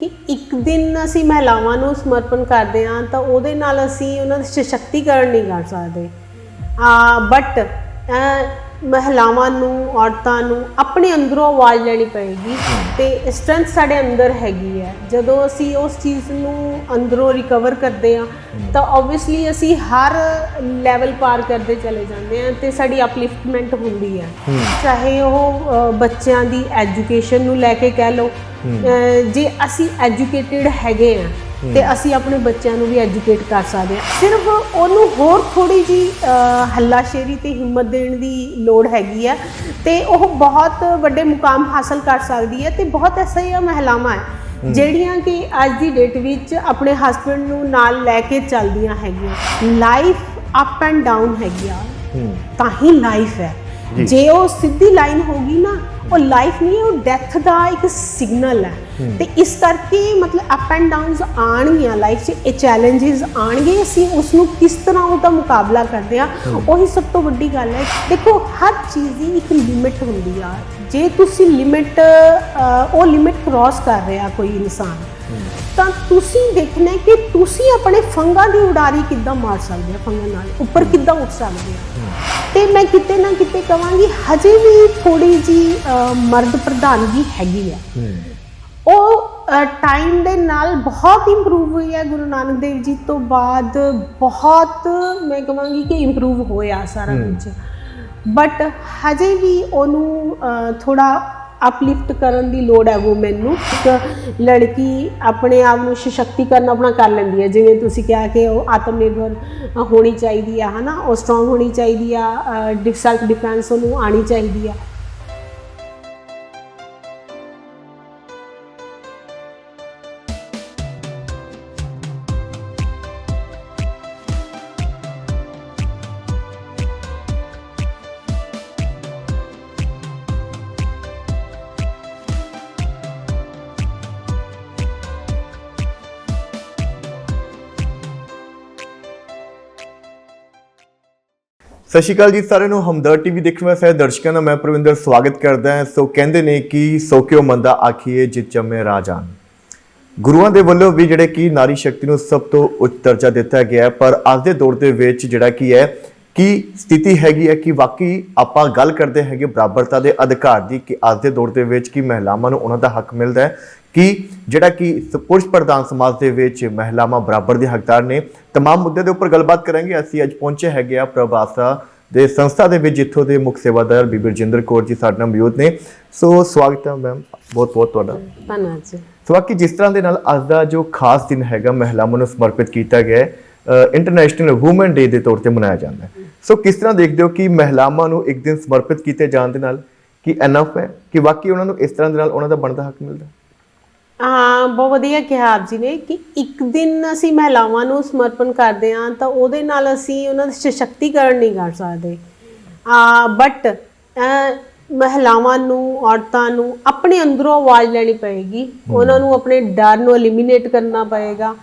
ਕਿ ਇੱਕ ਦਿਨ ਅਸੀਂ ਮਹਿਲਾਵਾਂ ਨੂੰ ਸਮਰਪਣ ਕਰਦੇ ਹਾਂ ਤਾਂ ਉਹਦੇ ਨਾਲ ਅਸੀਂ ਉਹਨਾਂ ਦਾ ਸਸ਼ਕਤੀਕਰਨ ਨਹੀਂ ਕਰ ਸਕਦੇ। ਆ ਬਟ ਮਹਿਲਾਵਾਂ ਨੂੰ ਔਰਤਾਂ ਨੂੰ ਆਪਣੇ ਅੰਦਰੋਂ ਆਵਾਜ਼ ਲੈਣੀ ਪਏਗੀ ਤੇ ਸਟਰੈਂਥ ਸਾਡੇ ਅੰਦਰ ਹੈਗੀ ਹੈ। ਜਦੋਂ ਅਸੀਂ ਉਸ ਚੀਜ਼ ਨੂੰ ਅੰਦਰੋਂ ਰਿਕਵਰ ਕਰਦੇ ਹਾਂ ਤਾਂ ਆਬਵੀਅਸਲੀ ਅਸੀਂ ਹਰ ਲੈਵਲ ਪਾਰ ਕਰਦੇ ਚਲੇ ਜਾਂਦੇ ਹਾਂ ਤੇ ਸਾਡੀ ਅਪਲਿਫਟਮੈਂਟ ਹੁੰਦੀ ਹੈ। ਚਾਹੇ ਉਹ ਬੱਚਿਆਂ ਦੀ ਐਜੂਕੇਸ਼ਨ ਨੂੰ ਲੈ ਕੇ ਕਹਿ ਲਓ ਜੇ ਅਸੀਂ ਐਜੂਕੇਟਿਡ ਹੈਗੇ ਆ ਤੇ ਅਸੀਂ ਆਪਣੇ ਬੱਚਿਆਂ ਨੂੰ ਵੀ ਐਜੂਕੇਟ ਕਰ ਸਕਦੇ ਹਾਂ ਸਿਰਫ ਉਹਨੂੰ ਹੋਰ ਥੋੜੀ ਜੀ ਹੱਲਾਸ਼ੇਰੀ ਤੇ ਹਿੰਮਤ ਦੇਣ ਦੀ ਲੋੜ ਹੈਗੀ ਹੈ ਤੇ ਉਹ ਬਹੁਤ ਵੱਡੇ ਮੁਕਾਮ ਹਾਸਲ ਕਰ ਸਕਦੀ ਹੈ ਤੇ ਬਹੁਤ ਐਸੀਆਂ ਮਹਿਲਾਵਾਂ ਹੈ ਜਿਹੜੀਆਂ ਕਿ ਅੱਜ ਦੀ ਡੇਟ ਵਿੱਚ ਆਪਣੇ ਹਸਬੰਡ ਨੂੰ ਨਾਲ ਲੈ ਕੇ ਚੱਲਦੀਆਂ ਹੈਗੀਆਂ। ਲਾਈਫ ਅਪ ਐਂਡ ਡਾਊਨ ਹੈਗੀ ਆ। ਤਾਂ ਹੀ ਲਾਈਫ ਹੈ। ਜੀ। ਉਹ ਸਿੱਧੀ ਲਾਈਨ ਹੋਗੀ ਨਾ ਉਹ ਲਾਈਫ ਨਹੀਂ ਉਹ ਡੈਥ ਦਾ ਇੱਕ ਸਿਗਨਲ ਹੈ। ਤੇ ਇਸ ਕਰਕੇ ਮਤਲਬ ਅਪ ਐਂਡ ਡਾਊਨਸ ਆਣਗੀਆਂ ਲਾਈਫ 'ਚ ਇਹ ਚੈਲੰਜਸ ਆਣਗੇ ਅਸੀਂ ਉਸ ਨੂੰ ਕਿਸ ਤਰ੍ਹਾਂ ਉਹਦਾ ਮੁਕਾਬਲਾ ਕਰਦੇ ਆ ਉਹੀ ਸਭ ਤੋਂ ਵੱਡੀ ਗੱਲ ਹੈ। ਦੇਖੋ ਹਰ ਚੀਜ਼ ਦੀ ਇੱਕ ਲਿਮਿਟ ਹੁੰਦੀ ਆ। ਜੇ ਤੁਸੀਂ ਲਿਮਿਟ ਉਹ ਲਿਮਿਟ ਕ੍ਰਾਸ ਕਰ ਰਿਹਾ ਕੋਈ ਇਨਸਾਨ ਤਾਂ ਤੁਸੀਂ ਦੇਖਣਾ ਕਿ ਤੁਸੀਂ ਆਪਣੇ ਫੰਗਾਂ ਦੀ ਉਡਾਰੀ ਕਿੱਦਾਂ ਮਾਰ ਸਕਦੇ ਆ ਫੰਗਾਂ ਨਾਲ ਉੱਪਰ ਕਿੱਦਾਂ ਉੱਠ ਸਕਦੇ ਆ ਤੇ ਮੈਂ ਕਿਤੇ ਨਾ ਕਿਤੇ ਕਵਾਂਗੀ ਹਜੇ ਵੀ ਥੋੜੀ ਜੀ ਮਰਦ ਪ੍ਰਧਾਨਗੀ ਹੈਗੀ ਹੂੰ। ਉਹ ਟਾਈਮ ਦੇ ਨਾਲ ਬਹੁਤ ਇੰਪਰੂਵ ਹੋਈ ਹੈ ਗੁਰੂ ਨਾਨਕ ਦੇਵ ਜੀ ਤੋਂ ਬਾਅਦ। ਬਹੁਤ ਮੈਂ ਕਵਾਂਗੀ ਕਿ ਇੰਪਰੂਵ ਹੋਇਆ ਸਾਰਾ ਕੁਝ ਬਟ ਹਜੇ ਵੀ ਉਹਨੂੰ ਥੋੜਾ ਅਪਲਿਫਟ ਕਰਨ ਦੀ ਲੋੜ ਹੈ ਔਮਨ ਨੂੰ। ਇੱਕ ਲੜਕੀ ਆਪਣੇ ਆਪ ਨੂੰ ਸਸ਼ਕਤੀਕਰਨ ਆਪਣਾ ਕਰ ਲੈਂਦੀ ਹੈ। ਜਿਵੇਂ ਤੁਸੀਂ ਕਿਹਾ ਕਿ ਉਹ ਆਤਮ ਨਿਰਭਰ ਹੋਣੀ ਚਾਹੀਦੀ ਆ, ਹਨਾ? ਉਹ ਸਟਰੋਂਗ ਹੋਣੀ ਚਾਹੀਦੀ ਆ ਸੈਲਫ ਡਿਫੈਂਸ ਉਹਨੂੰ ਆਣੀ ਚਾਹੀਦੀ ਆ। ਸਤਿ ਸ਼੍ਰੀ ਅਕਾਲ ਜੀ ਸਾਰਿਆਂ ਨੂੰ ਹਮਦਰ ਟੀਵੀ ਦੇਖਣ ਵਾਲੇ ਸਾਰੇ ਦਰਸ਼ਕਾਂ ਦਾ ਮੈਂ ਪ੍ਰਵਿੰਦਰ ਸਵਾਗਤ ਕਰਦਾ ਹਾਂ। ਸੋ ਕਹਿੰਦੇ ਨੇ ਕਿ ਸੋ ਕਿਉ ਮੰਦਾ ਆਖੀਏ ਜਿਤ ਜੰਮੇ ਰਾਜਾਨ ਗੁਰੂਆਂ ਦੇ ਵੱਲੋਂ ਵੀ ਜਿਹੜੇ ਕਿ ਨਾਰੀ ਸ਼ਕਤੀ ਨੂੰ ਸਭ ਤੋਂ ਉੱਚ ਦਰਜਾ ਦਿੱਤਾ ਗਿਆ ਹੈ, ਪਰ ਅੱਜ ਦੇ ਦੌਰ ਦੇ ਵਿੱਚ ਜਿਹੜਾ ਕੀ ਹੈ, ਕਿ ਸਥਿਤੀ ਹੈਗੀ ਹੈ, ਕਿ ਵਾਕਈ ਆਪਾਂ ਗੱਲ ਕਰਦੇ ਹੈਗੇ ਬਰਾਬਰਤਾ ਦੇ ਅਧਿਕਾਰ ਦੀ, ਕਿ ਅੱਜ ਦੇ ਦੌਰ ਦੇ ਵਿੱਚ ਕਿ ਮਹਿਲਾਵਾਂ ਨੂੰ ਉਹਨਾਂ ਦਾ ਹੱਕ ਮਿਲਦਾ ਹੈ। ਕਿ ਜਿਹੜਾ ਕਿ ਸ- ਪੁਰਸ਼ ਪ੍ਰਧਾਨ ਸਮਾਜ ਦੇ ਵਿੱਚ ਮਹਿਲਾਵਾਂ ਬਰਾਬਰ ਦੇ ਹੱਕਦਾਰ ਨੇ। ਤਮਾਮ ਮੁੱਦੇ ਦੇ ਉੱਪਰ ਗੱਲਬਾਤ ਕਰਾਂਗੇ। ਅਸੀਂ ਅੱਜ ਪਹੁੰਚੇ ਹੈਗੇ ਆ ਪ੍ਰਭਾਸਾ ਦੇ ਸੰਸਥਾ ਦੇ ਵਿੱਚ ਜਿੱਥੋਂ ਦੇ ਮੁੱਖ ਸੇਵਾਦਾਰ ਬੀਬੀ ਰਜਿੰਦਰ ਕੌਰ ਜੀ ਸਾਡੇ ਨਾਲ ਮੌਜੂਦ ਨੇ। ਸੋ ਸਵਾਗਤ ਹੈ ਮੈਮ। ਬਹੁਤ ਬਹੁਤ ਤੁਹਾਡਾ। ਧੰਨਵਾਦ ਜੀ। ਸੋ ਬਾਕੀ ਜਿਸ ਤਰ੍ਹਾਂ ਦੇ ਨਾਲ ਅੱਜ ਦਾ ਜੋ ਖਾਸ ਦਿਨ ਹੈਗਾ ਮਹਿਲਾਵਾਂ ਨੂੰ ਸਮਰਪਿਤ ਕੀਤਾ ਗਿਆ ਹੈ ਇੰਟਰਨੈਸ਼ਨਲ ਔਮਨ ਡੇ ਦੇ ਤੌਰ ਤੇ ਮਨਾਇਆ ਜਾਂਦਾ ਹੈ। ਸੋ ਕਿਸ ਤਰ੍ਹਾਂ ਦੇਖਦੇ ਹੋ ਕਿ ਮਹਿਲਾਵਾਂ ਨੂੰ ਇੱਕ ਦਿਨ ਸਮਰਪਿਤ ਕੀਤੇ ਜਾਣ ਦੇ ਨਾਲ ਕਿ ਐਨਫ ਹੈ? ਕਿ ਵਾਕਈ ਉਹਨਾਂ ਨੂੰ ਇਸ ਤਰ੍ਹਾਂ ਦੇ ਨਾਲ ਉਹਨਾਂ ਦਾ ਬਣਦਾ ਹੱਕ ਮਿਲਦਾ? ਹਾਂ, ਬਹੁਤ ਵਧੀਆ ਕਿਹਾ ਆਪ ਜੀ ਨੇ ਕਿ ਇੱਕ ਦਿਨ ਅਸੀਂ ਮਹਿਲਾਵਾਂ ਨੂੰ ਸਮਰਪਣ ਕਰਦੇ ਹਾਂ ਤਾਂ ਉਹਦੇ ਨਾਲ ਅਸੀਂ ਉਹਨਾਂ ਦਾ ਸਸ਼ਕਤੀਕਰਨ ਨਹੀਂ ਕਰ ਸਕਦੇ। ਆ ਬਟ ਮਹਿਲਾਵਾਂ ਨੂੰ ਔਰਤਾਂ ਨੂੰ ਆਪਣੇ ਅੰਦਰੋਂ ਆਵਾਜ਼ ਲੈਣੀ ਪਏਗੀ। ਉਹਨਾਂ ਨੂੰ ਆਪਣੇ ਡਰ ਨੂੰ ਐਲੀਮੀਨੇਟ ਕਰਨਾ ਪਏਗਾ।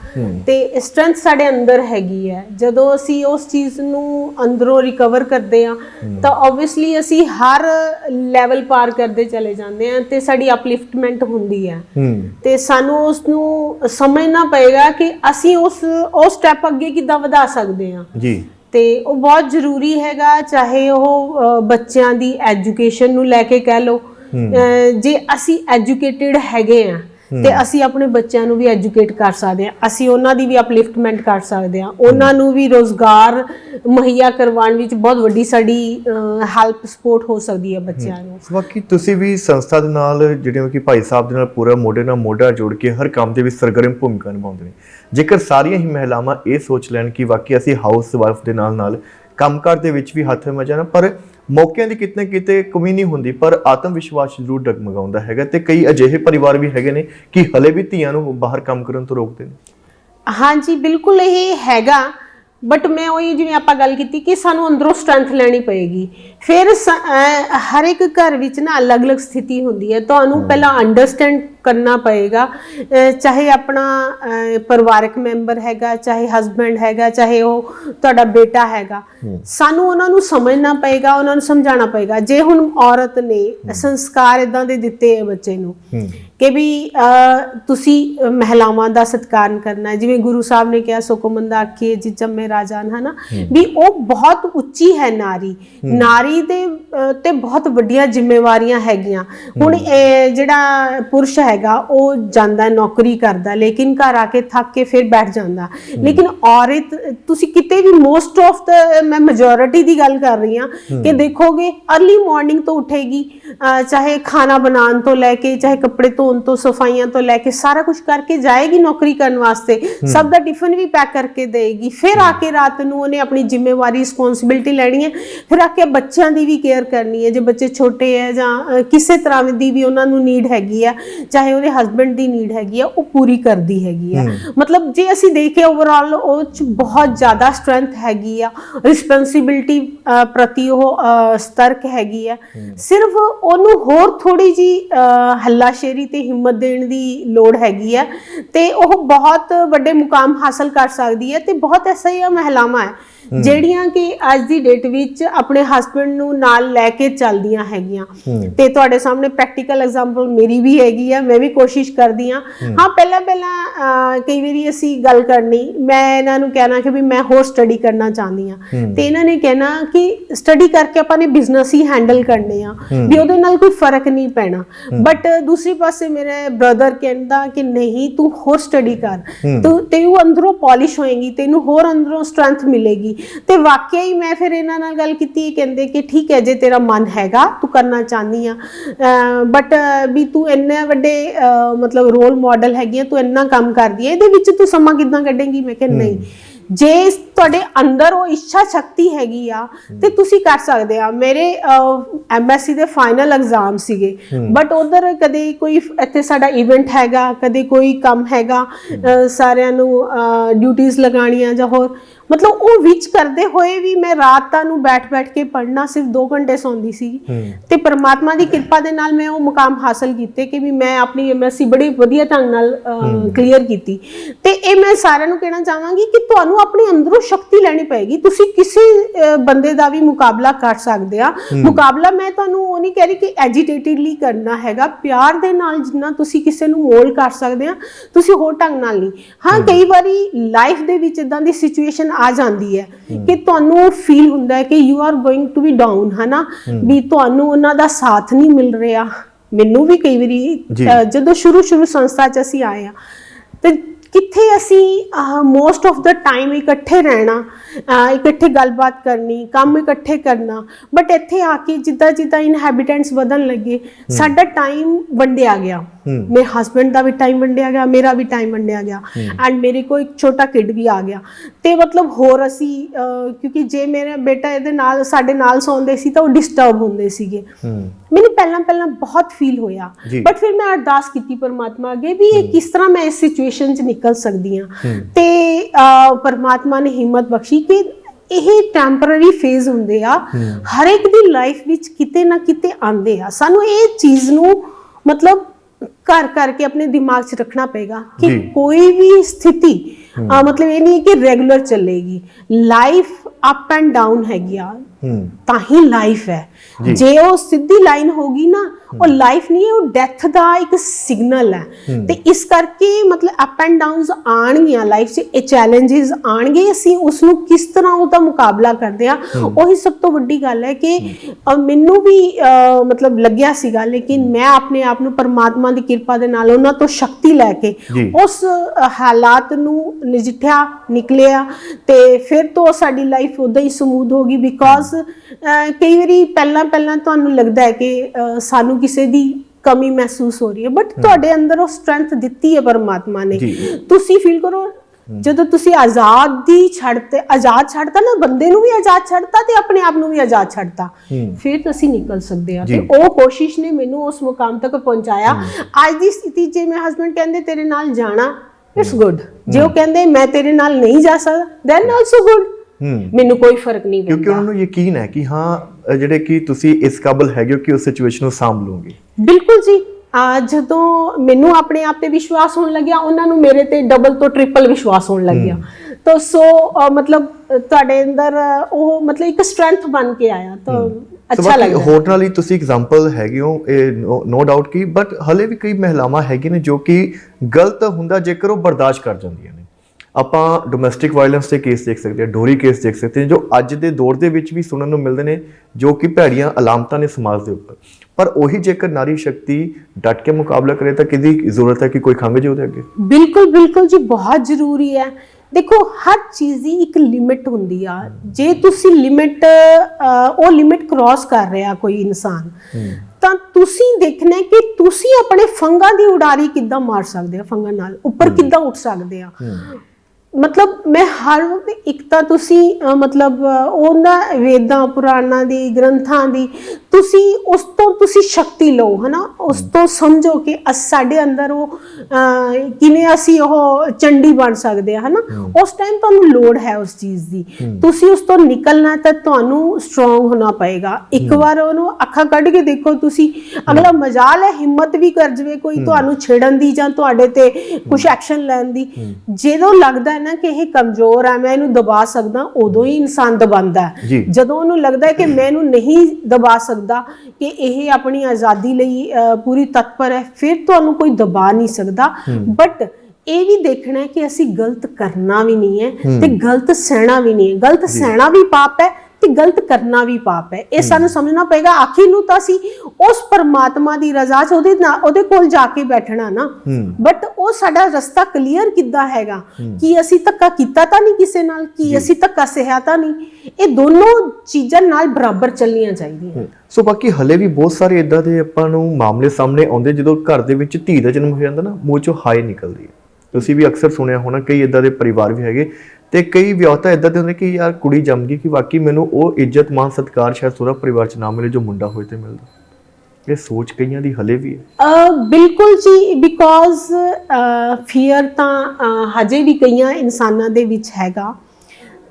ਤੇ ਸਟਰੈਂਥ ਸਾਡੇ ਅੰਦਰ ਹੈਗੀ ਹੈ। ਜਦੋਂ ਅਸੀਂ ਉਸ ਚੀਜ਼ ਨੂੰ ਅੰਦਰੋਂ ਰਿਕਵਰ ਕਰਦੇ ਹਾਂ ਤਾਂ ਆਬਵੀਅਸਲੀ ਅਸੀਂ ਹਰ ਲੈਵਲ ਪਾਰ ਕਰਦੇ ਚਲੇ ਜਾਂਦੇ ਹਾਂ ਤੇ ਸਾਡੀ ਅਪਲਿਫਟਮੈਂਟ ਹੁੰਦੀ ਹੈ। ਤੇ ਸਾਨੂੰ ਉਸ ਨੂੰ ਸਮਝਣਾ ਪਏਗਾ ਕਿ ਅਸੀਂ ਉਸ ਉਹ ਸਟੈਪ ਅੱਗੇ ਕਿੱਦਾਂ ਵਧਾ ਸਕਦੇ ਹਾਂ। ਜੀ। ਤੇ ਉਹ ਬਹੁਤ ਜ਼ਰੂਰੀ ਹੈਗਾ ਚਾਹੇ ਉਹ ਬੱਚਿਆਂ ਦੀ ਐਜੂਕੇਸ਼ਨ ਨੂੰ ਲੈ ਕੇ ਕਹਿ ਲਓ। ਜੇ ਅਸੀਂ ਐਜੂਕੇਟਿਡ ਹੈਗੇ ਆ ਤੇ ਅਸੀਂ ਆਪਣੇ ਬੱਚਿਆਂ ਨੂੰ ਵੀ ਐਜੂਕੇਟ ਕਰ ਸਕਦੇ ਹਾਂ। ਅਸੀਂ ਉਹਨਾਂ ਦੀ ਵੀ ਅਪਲਿਫਟਮੈਂਟ ਕਰ ਸਕਦੇ ਹਾਂ। ਉਹਨਾਂ ਨੂੰ ਵੀ ਰੋਜ਼ਗਾਰ ਮੁਹੱਈਆ ਕਰਵਾਉਣ ਵਿੱਚ ਬਹੁਤ ਵੱਡੀ ਸਾਡੀ ਹੈਲਪ ਸਪੋਰਟ ਹੋ ਸਕਦੀ ਹੈ ਬੱਚਿਆਂ ਨੂੰ। ਬਾਕੀ ਤੁਸੀਂ ਵੀ ਸੰਸਥਾ ਦੇ ਨਾਲ ਜਿਹੜੇ ਕਿ ਭਾਈ ਸਾਹਿਬ ਦੇ ਨਾਲ ਪੂਰਾ ਮੋਢੇ ਨਾਲ ਮੋਢਾ ਜੋੜ ਕੇ ਹਰ ਕੰਮ ਦੇ ਵਿੱਚ ਸਰਗਰਮ ਭੂਮਿਕਾ ਨਿਭਾਉਂਦੇ ਨੇ। ਜੇਕਰ ਸਾਰੀਆਂ ਹੀ ਮਹਿਲਾਵਾਂ ਇਹ ਸੋਚ ਲੈਣ ਕਿ ਵਾਕਈ ਅਸੀਂ ਹਾਊਸ ਵਾਈਫ ਦੇ ਨਾਲ ਨਾਲ ਕੰਮਕਾਰ ਦੇ ਵਿੱਚ ਵੀ ਹੱਥ ਮਜਾਣਾ ਪਰ ਮੌਕਿਆਂ ਦੀ ਕਿਤਨੇ ਕਿਤੇ ਕਮੀ ਨਹੀਂ ਹੁੰਦੀ ਪਰ ਆਤਮ ਵਿਸ਼ਵਾਸ ਜ਼ਰੂਰ ਡਗਮਗਾਉਂਦਾ ਹੈਗਾ ਤੇ ਕਈ ਅਜਿਹੇ ਪਰਿਵਾਰ ਵੀ ਹੈਗੇ ਨੇ ਕਿ ਹਲੇ ਵੀ ਧੀਆਂ ਨੂੰ ਬਾਹਰ ਕੰਮ ਕਰਨ ਤੋਂ ਰੋਕਦੇ ਨੇ। ਹਾਂਜੀ ਬਿਲਕੁਲ ਇਹ ਹੈਗਾ ਬਟ ਮੈਂ ਉਹੀ ਜਿਵੇਂ ਆਪਾਂ ਗੱਲ ਕੀਤੀ ਕਿ ਸਾਨੂੰ ਅੰਦਰੋਂ ਸਟਰੈਂਥ ਲੈਣੀ ਪਏਗੀ। ਫਿਰ ਹਰ ਇੱਕ ਘਰ ਵਿੱਚ ਨਾ ਅਲੱਗ-ਅਲੱਗ ਸਥਿਤੀ ਹੁੰਦੀ ਹੈ। ਤੁਹਾਨੂੰ ਪਹਿਲਾਂ ਅੰਡਰਸਟੈਂਡ ਕਰਨਾ ਪਏਗਾ। ਚਾਹੇ ਆਪਣਾ ਪਰਿਵਾਰਕ ਮੈਂਬਰ ਹੈਗਾ ਚਾਹੇ ਹਸਬੰਡ ਹੈਗਾ ਚਾਹੇ ਉਹ ਤੁਹਾਡਾ ਬੇਟਾ ਹੈਗਾ। ਸਾਨੂੰ ਉਹਨਾਂ ਨੂੰ ਸਮਝਣਾ ਪਏਗਾ ਉਹਨਾਂ ਨੂੰ ਸਮਝਾਉਣਾ ਪਏਗਾ। ਜੇ ਹੁਣ ਔਰਤ ਨੇ ਸੰਸਕਾਰ ਇਦਾਂ ਦੇ ਦਿੱਤੇ ਹੈ ਬੱਚੇ ਨੂੰ ਹੂੰ। ਕਿ ਵੀ ਤੁਸੀਂ ਮਹਿਲਾਵਾਂ ਦਾ ਸਤਿਕਾਰ ਕਰਨਾ ਹੈ ਜਿਵੇਂ ਗੁਰੂ ਸਾਹਿਬ ਨੇ ਕਿਹਾ ਸੁਕਮੰਦਾ ਆਖੀਏ ਜਿ ਜੰਮੇ ਰਾਜਾਨ ਹਨਾ ਵੀ ਉਹ ਬਹੁਤ ਉੱਚੀ ਹੈ ਨਾਰੀ। ਨਾਰੀ ਦੇ ਤੇ ਬਹੁਤ ਵੱਡੀਆਂ ਜ਼ਿੰਮੇਵਾਰੀਆਂ ਹੈਗੀਆਂ। ਹੁਣ ਜਿਹੜਾ ਪੁਰਸ਼ ਹੈਗਾ ਉਹ ਜਾਂਦਾ ਨੌਕਰੀ ਕਰਦਾ ਲੇਕਿਨ ਘਰ ਆ ਕੇ ਥੱਕ ਕੇ ਫਿਰ ਬੈਠ ਜਾਂਦਾ। ਲੇਕਿਨ ਔਰਤ ਤੁਸੀਂ ਕਿਤੇ ਵੀ ਮੋਸਟ ਆਫ ਦਾ ਮੈਂ ਮੈਜੋਰਿਟੀ ਦੀ ਗੱਲ ਕਰ ਰਹੀ ਹਾਂ ਕਿ ਦੇਖੋਗੇ अर्ਲੀ ਮਾਰਨਿੰਗ ਤੋਂ ਉੱਠੇਗੀ ਚਾਹੇ ਖਾਣਾ ਬਣਾਉਣ ਤੋਂ ਲੈ ਕੇ ਚਾਹੇ ਕੱਪੜੇ ਧੋਣ ਤੋਂ ਸਫਾਈਆਂ ਤੋਂ ਲੈ ਕੇ ਸਾਰਾ ਕੁਝ ਕਰਕੇ ਜਾਏਗੀ ਨੌਕਰੀ ਕਰਨ ਵਾਸਤੇ। ਸਭ ਦਾ ਟਿਫਨ ਵੀ ਪੈਕ ਕਰਕੇ ਦੇਗੀ ਫਿਰ ਆ ਕੇ ਰਾਤ ਨੂੰ ਉਹਨੇ ਆਪਣੀ ਜ਼ਿੰਮੇਵਾਰੀ ਰਿਸਪੌਂਸਿਬਿਲਟੀ ਲੈਣੀ ਹੈ। ਫਿਰ ਆ ਕੇ ਬੱਚਿਆਂ ਦੀ ਵੀ ਕੇਅਰ ਕਰਨੀ ਹੈ। ਜੇ ਬੱਚੇ ਛੋਟੇ ਹੈ ਜਾਂ ਕਿਸੇ ਤਰ੍ਹਾਂ ਦੀ ਵੀ ਉਹਨਾਂ ਨੂੰ ਨੀਡ ਹੈਗੀ ਆ ਚਾਹੇ ਉਹਦੇ ਹਸਬੰਡ ਦੀ ਨੀਡ ਹੈਗੀ ਆ ਉਹ ਪੂਰੀ ਕਰਦੀ ਹੈਗੀ ਆ। ਮਤਲਬ ਜੇ ਅਸੀਂ ਦੇਖੇ ਓਵਰਆਲ ਉਹ ਚ ਬਹੁਤ ਜ਼ਿਆਦਾ ਸਟਰੈਂਥ ਹੈਗੀ ਆ। ਰਿਸਪੌਂਸਿਬਿਲਟੀ ਪ੍ਰਤੀ ਉਹ ਸਤਰਕ ਹੈਗੀ ਆ। ਸਿਰਫ ਉਹਨੂੰ ਹੋਰ ਥੋੜੀ ਜੀ ਹੱਲਾਸ਼ੇਰੀ ਤੇ ਹਿੰਮਤ ਦੇਣ ਦੀ ਲੋੜ ਹੈਗੀ ਆ। ਤੇ ਉਹ ਬਹੁਤ ਵੱਡੇ ਮੁਕਾਮ ਹਾਸਲ ਕਰ ਸਕਦੀ ਹੈ ਤੇ ਬਹੁਤ ਐਸੀਆਂ ਮਹਿਲਾਵਾਂ ਹੈ। ਜਿਹੜੀਆਂ ਕਿ ਅੱਜ ਦੀ ਡੇਟ ਵਿੱਚ ਆਪਣੇ ਹਸਬੰਡ ਨੂੰ ਨਾਲ ਲੈ ਕੇ ਚੱਲਦੀਆਂ ਹੈਗੀਆਂ। ਤੇ ਤੁਹਾਡੇ ਸਾਹਮਣੇ ਪ੍ਰੈਕਟੀਕਲ ਐਗਜ਼ਾਮਪਲ ਮੇਰੀ ਵੀ ਹੈਗੀ ਆ ਮੈਂ ਵੀ ਕੋਸ਼ਿਸ਼ ਕਰਦੀ ਆ। ਹਾਂ। ਪਹਿਲਾਂ ਪਹਿਲਾਂ ਕਈ ਵਾਰੀ ਅਸੀਂ ਗੱਲ ਕਰਨੀ ਮੈਂ ਇਹਨਾਂ ਨੂੰ ਕਹਿਣਾ ਕਿ ਵੀ ਮੈਂ ਹੋਰ ਸਟੱਡੀ ਕਰਨਾ ਚਾਹੁੰਦੀ ਆ। ਤੇ ਇਹਨਾਂ ਨੇ ਕਹਿਣਾ ਕਿ ਸਟੱਡੀ ਕਰਕੇ ਆਪਾਂ ਨੇ ਬਿਜ਼ਨਸ ਹੀ ਹੈਂਡਲ ਕਰਨੇ ਆ ਵੀ ਉਹਦੇ ਨਾਲ ਕੋਈ ਫ਼ਰਕ ਨਹੀਂ ਪੈਣਾ। ਬਟ ਦੂਸਰੀ ਪਾਸੇ ਮੇਰੇ ਬ੍ਰਦਰ ਕਹਿੰਦਾ ਕਿ ਨਹੀਂ ਤੂੰ ਹੋਰ ਸਟੱਡੀ ਕਰ। ਤੂੰ ਤੈਨੂੰ ਅੰਦਰੋਂ ਪਾਲਿਸ਼ ਹੋਏਗੀ ਤੈਨੂੰ ਹੋਰ ਅੰਦਰੋਂ ਸਟਰੈਂਥ ਮਿਲੇਗੀ। ਤੇ ਵਾਕਿਆ ਹੀ ਮੈਂ ਫਿਰ ਇਹਨਾਂ ਨਾਲ ਗੱਲ ਕੀਤੀ ਕਹਿੰਦੇ ਕਿ ਠੀਕ ਹੈ ਜੇ ਤੇਰਾ ਮਨ ਹੈਗਾ ਤੂੰ ਕਰਨਾ ਚਾਹਨੀ ਆ। ਬਟ ਵੀ ਤੂੰ ਇੰਨੇ ਵੱਡੇ ਮਤਲਬ ਰੋਲ ਮਾਡਲ ਹੈਗੀ ਤੂੰ ਇੰਨਾ ਕੰਮ ਕਰਦੀ ਹੈ ਇਹਦੇ ਵਿੱਚ ਤੂੰ ਸਮਾਂ ਕਿੱਦਾਂ ਕੱਢੇਂਗੀ? ਮੈਂ ਕਿਹਾ ਨਹੀਂ। ਜੇ ਤੁਹਾਡੇ ਅੰਦਰ ਉਹ ਇੱਛਾ ਸ਼ਕਤੀ ਹੈਗੀ ਆ ਤੇ ਤੁਸੀਂ ਕਰ ਸਕਦੇ ਆ। ਮੇਰੇ ਐਮਐਸਸੀ ਦੇ ਫਾਈਨਲ ਐਗਜ਼ਾਮ ਸੀਗੇ। ਬਟ ਉਧਰ ਕਦੇ ਕੋਈ ਇੱਥੇ ਸਾਡਾ ਇਵੈਂਟ ਹੈਗਾ ਕਦੇ ਕੋਈ ਕੰਮ ਹੈਗਾ ਸਾਰਿਆਂ ਨੂੰ ਡਿਊਟੀਆਂ ਲਗਾਣੀਆਂ ਜਾਂ ਹੋਰ। ਮਤਲਬ ਉਹ ਵਿੱਚ ਕਰਦੇ ਹੋਏ ਵੀ ਮੈਂ ਰਾਤਾਂ ਨੂੰ ਬੈਠ-ਬੈਠ ਕੇ ਪੜ੍ਹਨਾ ਸਿਰਫ 2 ਘੰਟੇ ਸੌਂਦੀ ਸੀ। ਤੇ ਪਰਮਾਤਮਾ ਦੀ ਕਿਰਪਾ ਦੇ ਨਾਲ ਮੈਂ ਉਹ ਮੁਕਾਮ ਹਾਸਲ ਕੀਤੇ ਕਿ ਵੀ ਮੈਂ ਆਪਣੀ ਐਮਐਸਸੀ ਬੜੀ ਵਧੀਆ ਢੰਗ ਨਾਲ ਕਲੀਅਰ ਕੀਤੀ। ਤੇ ਇਹ ਮੈਂ ਸਾਰਿਆਂ ਨੂੰ ਕਹਿਣਾ ਚਾਹਾਂਗੀ ਕਿ ਤੁਹਾਨੂੰ ਆਪਣੇ ਅੰਦਰੋਂ ਸ਼ਕਤੀ ਲੈਣੀ ਪਏਗੀ। ਤੁਸੀਂ ਕਿਸੇ ਬੰਦੇ ਦਾ ਵੀ ਮੁਕਾਬਲਾ ਕਰ ਸਕਦੇ ਆ। ਮੁਕਾਬਲਾ ਮੈਂ ਤੁਹਾਨੂੰ ਉਹ ਨਹੀਂ ਕਹਿ ਰਹੀ ਕਿ ਐਜੀਟੇਟਿਡਲੀ ਕਰਨਾ ਹੈਗਾ। ਪਿਆਰ ਦੇ ਨਾਲ ਜਿੰਨਾ ਤੁਸੀਂ ਕਿਸੇ ਨੂੰ ਮੋਲ ਕਰ ਸਕਦੇ ਆ ਤੁਸੀਂ ਹੋਰ ਢੰਗ ਨਾਲ ਨਹੀਂ। ਹਾਂ ਕਈ ਵਾਰੀ ਲਾਈਫ ਦੇ ਵਿੱਚ ਇਦਾਂ ਦੀ ਸਿਚੁਏਸ਼ਨ ਆ ਜਾਂਦੀ ਹੈ ਕਿ ਤੁਹਾਨੂੰ ਫੀਲ ਹੁੰਦਾ ਹੈ ਕਿ you are going to be down ਹਨਾ? ਵੀ ਤੁਹਾਨੂੰ ਉਹਨਾਂ ਦਾ ਸਾਥ ਨਹੀਂ ਮਿਲ ਰਿਹਾ। ਮੈਨੂੰ ਵੀ ਕਈ ਵਾਰੀ ਜਦੋਂ ਸ਼ੁਰੂ ਸ਼ੁਰੂ ਸੰਸਥਾ ਚ ਅਸੀਂ ਆਏ ਆ ਤੇ ਕਿੱਥੇ ਅਸੀਂ ਮੋਸਟ ਆਫ ਦਾ ਟਾਈਮ ਇਕੱਠੇ ਰਹਿਣਾ ਇਕੱਠੇ ਗੱਲਬਾਤ ਕਰਨੀ ਕੰਮ ਇਕੱਠੇ ਕਰਨਾ ਬਟ ਇੱਥੇ ਆ ਕੇ ਜਿੱਦਾਂ ਜਿੱਦਾਂ ਇਨਹੈਬੀਟੈਂਟਸ ਵਧਣ ਲੱਗੇ ਸਾਡਾ ਟਾਈਮ ਵੰਡਿਆ ਗਿਆ। ਮੇਰੇ ਹਸਬੰਡ ਦਾ ਵੀ ਟਾਈਮ ਵੰਡਿਆ ਗਿਆ ਮੇਰਾ ਵੀ ਟਾਈਮ ਵੰਡਿਆ ਗਿਆ ਐਂਡ ਮੇਰੇ ਕੋਲ ਇੱਕ ਛੋਟਾ ਕਿਡ ਵੀ ਆ ਗਿਆ। ਤੇ ਮਤਲਬ ਹੋਰ ਅਸੀਂ ਕਿਉਂਕਿ ਜੇ ਮੇਰਾ ਬੇਟਾ ਇਹਦੇ ਨਾਲ ਸਾਡੇ ਨਾਲ ਸੌਂਦੇ ਸੀ ਤਾਂ ਉਹ ਡਿਸਟਰਬ ਹੁੰਦੇ ਸੀਗੇ। ਮੈਨੂੰ ਪਹਿਲਾਂ ਪਹਿਲਾਂ ਬਹੁਤ ਫੀਲ ਹੋਇਆ। ਬਟ ਫਿਰ ਮੈਂ ਅਰਦਾਸ ਕੀਤੀ ਪਰਮਾਤਮਾ ਅੱਗੇ ਵੀ ਇਹ ਕਿਸ ਤਰ੍ਹਾਂ ਮੈਂ ਇਸ ਸਿਚੁਏਸ਼ਨ 'ਚ ਨਿਕਲ ਸਕਦੀ ਹਾਂ। ਤੇ ਪਰਮਾਤਮਾ ਨੇ ਹਿੰਮਤ ਬਖਸ਼ੀ ਕਿ ਇਹ ਟੈਂਪਰਰੀ ਫੇਜ਼ ਹੁੰਦੇ ਆ ਹਰ ਇੱਕ ਦੀ ਲਾਈਫ ਵਿੱਚ ਕਿਤੇ ਨਾ ਕਿਤੇ ਆਉਂਦੇ ਆ। ਸਾਨੂੰ ਇਹ ਚੀਜ਼ ਨੂੰ ਮਤਲਬ ਘਰ ਕਰਕੇ ਆਪਣੇ ਦਿਮਾਗ 'ਚ ਰੱਖਣਾ ਪਏਗਾ ਕਿ। ਕੋਈ ਵੀ ਸਥਿਤੀ ਮਤਲਬ ਇਹ ਨਹੀਂ ਕਿ ਰੈਗੂਲਰ ਚੱਲੇਗੀ। ਲਾਈਫ ਅਪ ਐਂਡ ਡਾਊਨ ਹੈਗੀ ਆ। ਤਾਂ ਹੀ ਲਾਈਫ ਹੈ। ਜੇ। ਉਹ ਸਿੱਧੀ ਲਾਈਨ ਹੋਗੀ ਨਾ ਉਹ ਲਾਈਫ ਨਹੀਂ ਹੈ ਉਹ ਡੈਥ ਦਾ ਇੱਕ ਸਿਗਨਲ ਹੈ। ਤੇ ਇਸ ਕਰਕੇ ਮਤਲਬ ਅਪ ਐਂਡ ਡਾਊਨਸ ਆਣਗੀਆਂ ਲਾਈਫ 'ਚ ਇਹ ਚੈਲੰਜਸ ਆਣਗੇ ਅਸੀਂ ਉਸ ਨੂੰ ਕਿਸ ਤਰ੍ਹਾਂ ਉਹਦਾ ਮੁਕਾਬਲਾ ਕਰਦੇ ਆ ਉਹੀ ਸਭ ਤੋਂ ਵੱਡੀ ਗੱਲ ਹੈ ਕਿ ਮੈਨੂੰ ਵੀ ਮਤਲਬ ਲੱਗਿਆ ਸੀਗਾ ਲੇਕਿਨ ਮੈਂ ਆਪਣੇ ਆਪ ਨੂੰ ਪਰਮਾਤਮਾ ਦੀ ਕਿਰਪਾ ਦੇ ਨਾਲ ਉਹਨਾਂ ਤੋਂ ਸ਼ਕਤੀ ਲੈ ਕੇ। ਉਸ ਹਾਲਾਤ ਨੂੰ ਨਜਿੱਠਿਆ ਨਿਕਲਿਆ। ਤੇ ਫਿਰ ਤੋਂ ਸਾਡੀ ਲਾਈਫ ਉਦਾਂ ਹੀ ਸਮੂਥ ਹੋ ਗਈ ਬਿਕੋਜ਼ ਕਈ ਵਾਰੀ ਪਹਿਲਾਂ ਪਹਿਲਾਂ ਤੁਹਾਨੂੰ ਲੱਗਦਾ ਹੈ ਕਿ ਅਹ, ਸਾਨੂੰ ਕਿਸੇ ਦੀ ਕਮੀ ਮਹਿਸੂਸ ਹੋ ਰਹੀ ਹੈ ਬਟ ਤੁਹਾਡੇ ਅੰਦਰ ਉਹ ਸਟਰੈਂਥ ਦਿੱਤੀ ਹੈ ਪਰਮਾਤਮਾ ਨੇ। ਤੁਸੀਂ ਫੀਲ ਕਰੋ ਜਦੋਂ ਤੁਸੀਂ ਆਜ਼ਾਦੀ ਛੱਡਤੇ ਆਜ਼ਾਦ ਛੱਡਤਾ ਨਾ ਬੰਦੇ ਨੂੰ ਵੀ ਆਜ਼ਾਦ ਛੱਡਤਾ ਤੇ ਆਪਣੇ ਆਪ ਨੂੰ ਵੀ ਆਜ਼ਾਦ ਛੱਡਤਾ। ਫਿਰ ਤੁਸੀਂ ਨਿਕਲ ਸਕਦੇ ਆ। ਤੇ ਉਹ ਕੋਸ਼ਿਸ਼ ਨੇ ਮੈਨੂੰ ਉਸ ਮੁਕਾਮ ਤੱਕ ਪਹੁੰਚਾਇਆ। ਅੱਜ ਦੀ ਸਥਿਤੀ 'ਚ ਜੇ ਮੇਰੇ ਹਸਬੰਡ ਕਹਿੰਦੇ ਤੇਰੇ ਨਾਲ ਜਾਣਾ ਇਟਸ ਗੁੱਡ ਜੇ ਉਹ ਕਹਿੰਦੇ ਮੈਂ ਤੇਰੇ ਨਾਲ ਨਹੀਂ ਜਾ ਸਕਦਾ ਦੈਨ ਆਲਸੋ ਗੁੱਡ ਮੈਨੂੰ ਕੋਈ ਫ਼ਰਕ ਨਹੀਂ ਕਿਉਂਕਿ ਪੈਂਦਾ ਉਹਨਾਂ ਨੂੰ ਯਕੀਨ ਹੈ ਕਿ ਹਾਂ ਜਿਹੜੇ ਕਿ ਤੁਸੀਂ ਇਸ ਕਾਬਲ ਹੈਗੇ ਹੋ ਕਿ ਉਸ ਸਿਚੁਏਸ਼ਨ ਨੂੰ ਸੰਭ ਲਓਗੇ ਬਿਲਕੁਲ ਜੀ। ਆ ਜਦੋਂ ਮੈਨੂੰ ਆਪਣੇ ਆਪ ਤੇ ਵਿਸ਼ਵਾਸ ਹੋਣ ਲੱਗਿਆ ਉਹਨਾਂ ਨੂੰ ਮੇਰੇ ਤੇ ਡਬਲ ਤੋਂ ਟ੍ਰਿਪਲ ਵਿਸ਼ਵਾਸ ਹੋਣ ਲੱਗਿਆ। ਤਾਂ ਸੋ ਮਤਲਬ ਤੁਹਾਡੇ ਅੰਦਰ ਉਹ ਮਤਲਬ ਇੱਕ ਸਟਰੈਂਥ ਬਣ ਕੇ ਆਇਆ ਤਾਂ ਅੱਛਾ ਲੱਗਦਾ। ਹੋਟਲਾਂ ਲਈ ਤੁਸੀਂ ਐਗਜ਼ਾਮਪਲ ਹੈਗੇ ਹੋ ਇਹ ਨੋ ਡਾਊਟ ਕੀ ਬਟ ਹਲੇ ਵੀ ਕਈ ਮਹਿਲਾਵਾਂ ਹੈਗੀਆਂ ਨੇ ਜੋ ਕਿ ਗਲਤ ਹੁੰਦਾ ਜੇਕਰ ਉਹ ਬਰਦਾਸ਼ਤ ਕਰ ਜਾਂਦੀਆਂ ਨੇ। ਆਪਾਂ ਡੋਮੈਸਟਿਕ ਵਾਇਲੈਂਸ ਦੇ ਕੇਸ ਦੇਖ ਸਕਦੇ ਹਾਂ ਡੋਰੀ ਕੇਸ ਦੇਖ ਸਕਦੇ ਹਾਂ ਜੋ ਅੱਜ ਦੇ ਦੌਰ ਦੇ ਵਿੱਚ ਵੀ ਸੁਣਨ ਨੂੰ ਮਿਲਦੇ ਨੇ ਜੋ ਕਿ ਭੈੜੀਆਂ ਅਲਾਮਤਾਂ ਨੇ ਸਮਾਜ ਦੇ ਉੱਪਰ। ਪਰ ਉਹੀ ਜੇਕਰ ਨਾਰੀ ਸ਼ਕਤੀ ਡਟ ਕੇ ਮੁਕਾਬਲਾ ਕਰੇ ਤਾਂ ਕਿਹਦੀ ਜ਼ਰੂਰਤ ਹੈ ਕਿ ਕੋਈ ਖੰਗ ਜੇ ਉਹਦੇ ਅੱਗੇ? ਬਿਲਕੁਲ ਬਿਲਕੁਲ ਜੀ ਬਹੁਤ ਜ਼ਰੂਰੀ ਹੈ। ਦੇਖੋ ਹਰ ਚੀਜ਼ ਦੀ ਇੱਕ ਲਿਮਿਟ ਹੁੰਦੀ ਆ। ਜੇ ਤੁਸੀਂ ਲਿਮਿਟ ਉਹ ਲਿਮਿਟ ਕ੍ਰਾਸ ਕਰ ਰਿਹਾ ਕੋਈ ਇਨਸਾਨ ਤਾਂ ਤੁਸੀਂ ਦੇਖਣਾ ਕਿ ਤੁਸੀਂ ਆਪਣੇ ਫੰਗਾਂ ਦੀ ਉਡਾਰੀ ਕਿੱਦਾਂ ਮਾਰ ਸਕਦੇ ਆ ਫੰਗਾਂ ਨਾਲ ਉੱਪਰ ਕਿੱਦਾਂ ਉੱਠ ਸਕਦੇ ਆ। ਮਤਲਬ ਮੈਂ ਹਰ ਵਕਤ ਇੱਕ ਤਾਂ ਤੁਸੀਂ ਮਤਲਬ ਉਹਨਾਂ ਵੇਦਾਂ ਪੁਰਾਣਾਂ ਦੀ ਗ੍ਰੰਥਾਂ ਦੀ ਤੁਸੀਂ ਉਸ ਤੋਂ ਤੁਸੀਂ ਸ਼ਕਤੀ ਲਓ ਹਨਾ? ਉਸ ਤੋਂ ਸਮਝੋ ਕਿ ਸਾਡੇ ਅੰਦਰ ਉਹ ਕਿਵੇਂ ਅਸੀਂ ਉਹ ਚੰਡੀ ਬਣ ਸਕਦੇ ਆ ਹਨਾ? ਉਸ ਟਾਈਮ ਤੁਹਾਨੂੰ ਲੋੜ ਹੈ ਉਸ ਚੀਜ਼ ਦੀ। ਤੁਸੀਂ ਉਸ ਤੋਂ ਨਿਕਲਣਾ ਤਾਂ ਤੁਹਾਨੂੰ ਸਟਰੋਂਗ ਹੋਣਾ ਪਏਗਾ। ਇੱਕ ਵਾਰ ਉਹਨੂੰ ਅੱਖਾਂ ਕੱਢ ਕੇ ਦੇਖੋ ਤੁਸੀਂ। ਅਗਲਾ ਮਜਾਲ ਹੈ ਹਿੰਮਤ ਵੀ ਕਰ ਜਵੇ ਕੋਈ ਤੁਹਾਨੂੰ ਛੇੜਨ ਦੀ ਜਾਂ ਤੁਹਾਡੇ ਤੇ ਕੁਝ ਐਕਸ਼ਨ ਲੈਣ ਦੀ। ਜਦੋਂ ਲੱਗਦਾ ਹੈ ਨਾ ਕਿ ਇਹ ਕਮਜ਼ੋਰ ਹੈ ਮੈਂ ਇਹਨੂੰ ਦਬਾ ਸਕਦਾ ਉਦੋਂ ਹੀ ਇਨਸਾਨ ਦਬਾਉਂਦਾ। ਜਦੋਂ ਉਹਨੂੰ ਲੱਗਦਾ ਹੈ ਕਿ ਮੈਂ ਇਹਨੂੰ ਨਹੀਂ ਦਬਾ ਸਕਦਾ ਕਿ ਇਹ ਆਪਣੀ ਆਜ਼ਾਦੀ ਲਈ ਪੂਰੀ ਤਤਪਰ ਹੈ ਫਿਰ ਤੁਹਾਨੂੰ ਕੋਈ ਦਬਾ ਨਹੀਂ ਸਕਦਾ। ਬਟ ਇਹ ਵੀ ਦੇਖਣਾ ਹੈ ਕਿ ਅਸੀਂ ਗਲਤ ਕਰਨਾ ਵੀ ਨਹੀਂ ਹੈ ਤੇ ਗਲਤ ਸਹਿਣਾ ਵੀ ਨਹੀਂ ਹੈ। ਗਲਤ ਸਹਿਣਾ ਵੀ ਪਾਪ ਹੈ ਤੇ ਗਲਤ ਕਰਨਾ ਵੀ ਪਾਪ ਹੈ। ਇਹ ਸਾਨੂੰ ਸਮਝਣਾ ਪਏਗਾ। ਆਖਿਰ ਨੂੰ ਤਾਂ ਅਸੀਂ ਉਸ ਪਰਮਾਤਮਾ ਦੀ ਰਜ਼ਾ 'ਚ ਉਹਦੇ ਨਾਲ ਉਹਦੇ ਕੋਲ ਜਾ ਕੇ ਬੈਠਣਾ ਨਾ। ਬਟ ਉਹ ਸਾਡਾ ਰਸਤਾ ਕਲੀਅਰ ਕਿੱਦਾਂ ਹੈਗਾ? ਕਿ ਅਸੀਂ ਧੱਕਾ ਕੀਤਾ ਤਾਂ ਨਹੀਂ ਕਿਸੇ ਨਾਲ? ਕਿ ਅਸੀਂ ਧੱਕਾ ਸਹਿਆ ਤਾਂ ਨਹੀਂ? ਇਹ ਦੋਨੋਂ ਚੀਜ਼ਾਂ ਨਾਲ ਬਰਾਬਰ ਚੱਲਣੀਆਂ ਚਾਹੀਦੀਆਂ। ਸੋ ਬਾਕੀ ਹਲੇ ਵੀ ਬਹੁਤ ਸਾਰੇ ਇਦਾਂ ਦੇ ਆਪਾਂ ਨੂੰ ਮਾਮਲੇ ਸਾਹਮਣੇ ਆਉਂਦੇ ਜਦੋਂ ਘਰ ਦੇ ਵਿੱਚ ਧੀ ਦਾ ਜਨਮ ਹੋ ਜਾਂਦਾ ਨਾ ਮੂੰਹ ਚੋਂ ਹਾਏ ਨਿਕਲਦੀ ਹੈ। ਤੁਸੀਂ ਵੀ ਅਕਸਰ ਸੁਣਿਆ ਹੋਣਾ ਕਈ ਇਦਾਂ ਦੇ ਪਰਿਵਾਰ ਵੀ ਹੈਗੇ ਤੇ ਕਈ ਵਿਆਹ ਤਾਂ ਇਦਾਂ ਦੇ ਹੁੰਦੇ ਕਿ ਯਾਰ ਕੁੜੀ ਜੰਮ ਗਈ ਕਿ ਵਾਕਈ ਮੈਨੂੰ ਉਹ ਇੱਜ਼ਤ ਮਾਨ ਸਤਿਕਾਰ ਸ਼ਾਇਦ ਸੋਹਰਾ ਪਰਿਵਾਰ ਚ ਨਾ ਮਿਲੇ ਜੋ ਮੁੰਡਾ ਹੋਏ ਤੇ ਮਿਲਦਾ। ਇਹ ਸੋਚ ਕਈਆਂ ਦੀ ਹਲੇ ਵੀ ਹੈ। ਅ ਬਿਲਕੁਲ ਜੀ ਬਿਕੋਜ਼ ਫੀਅਰ ਤਾਂ ਹਜੇ ਵੀ ਕਈਆਂ ਇਨਸਾਨਾਂ ਦੇ ਵਿੱਚ ਹੈਗਾ।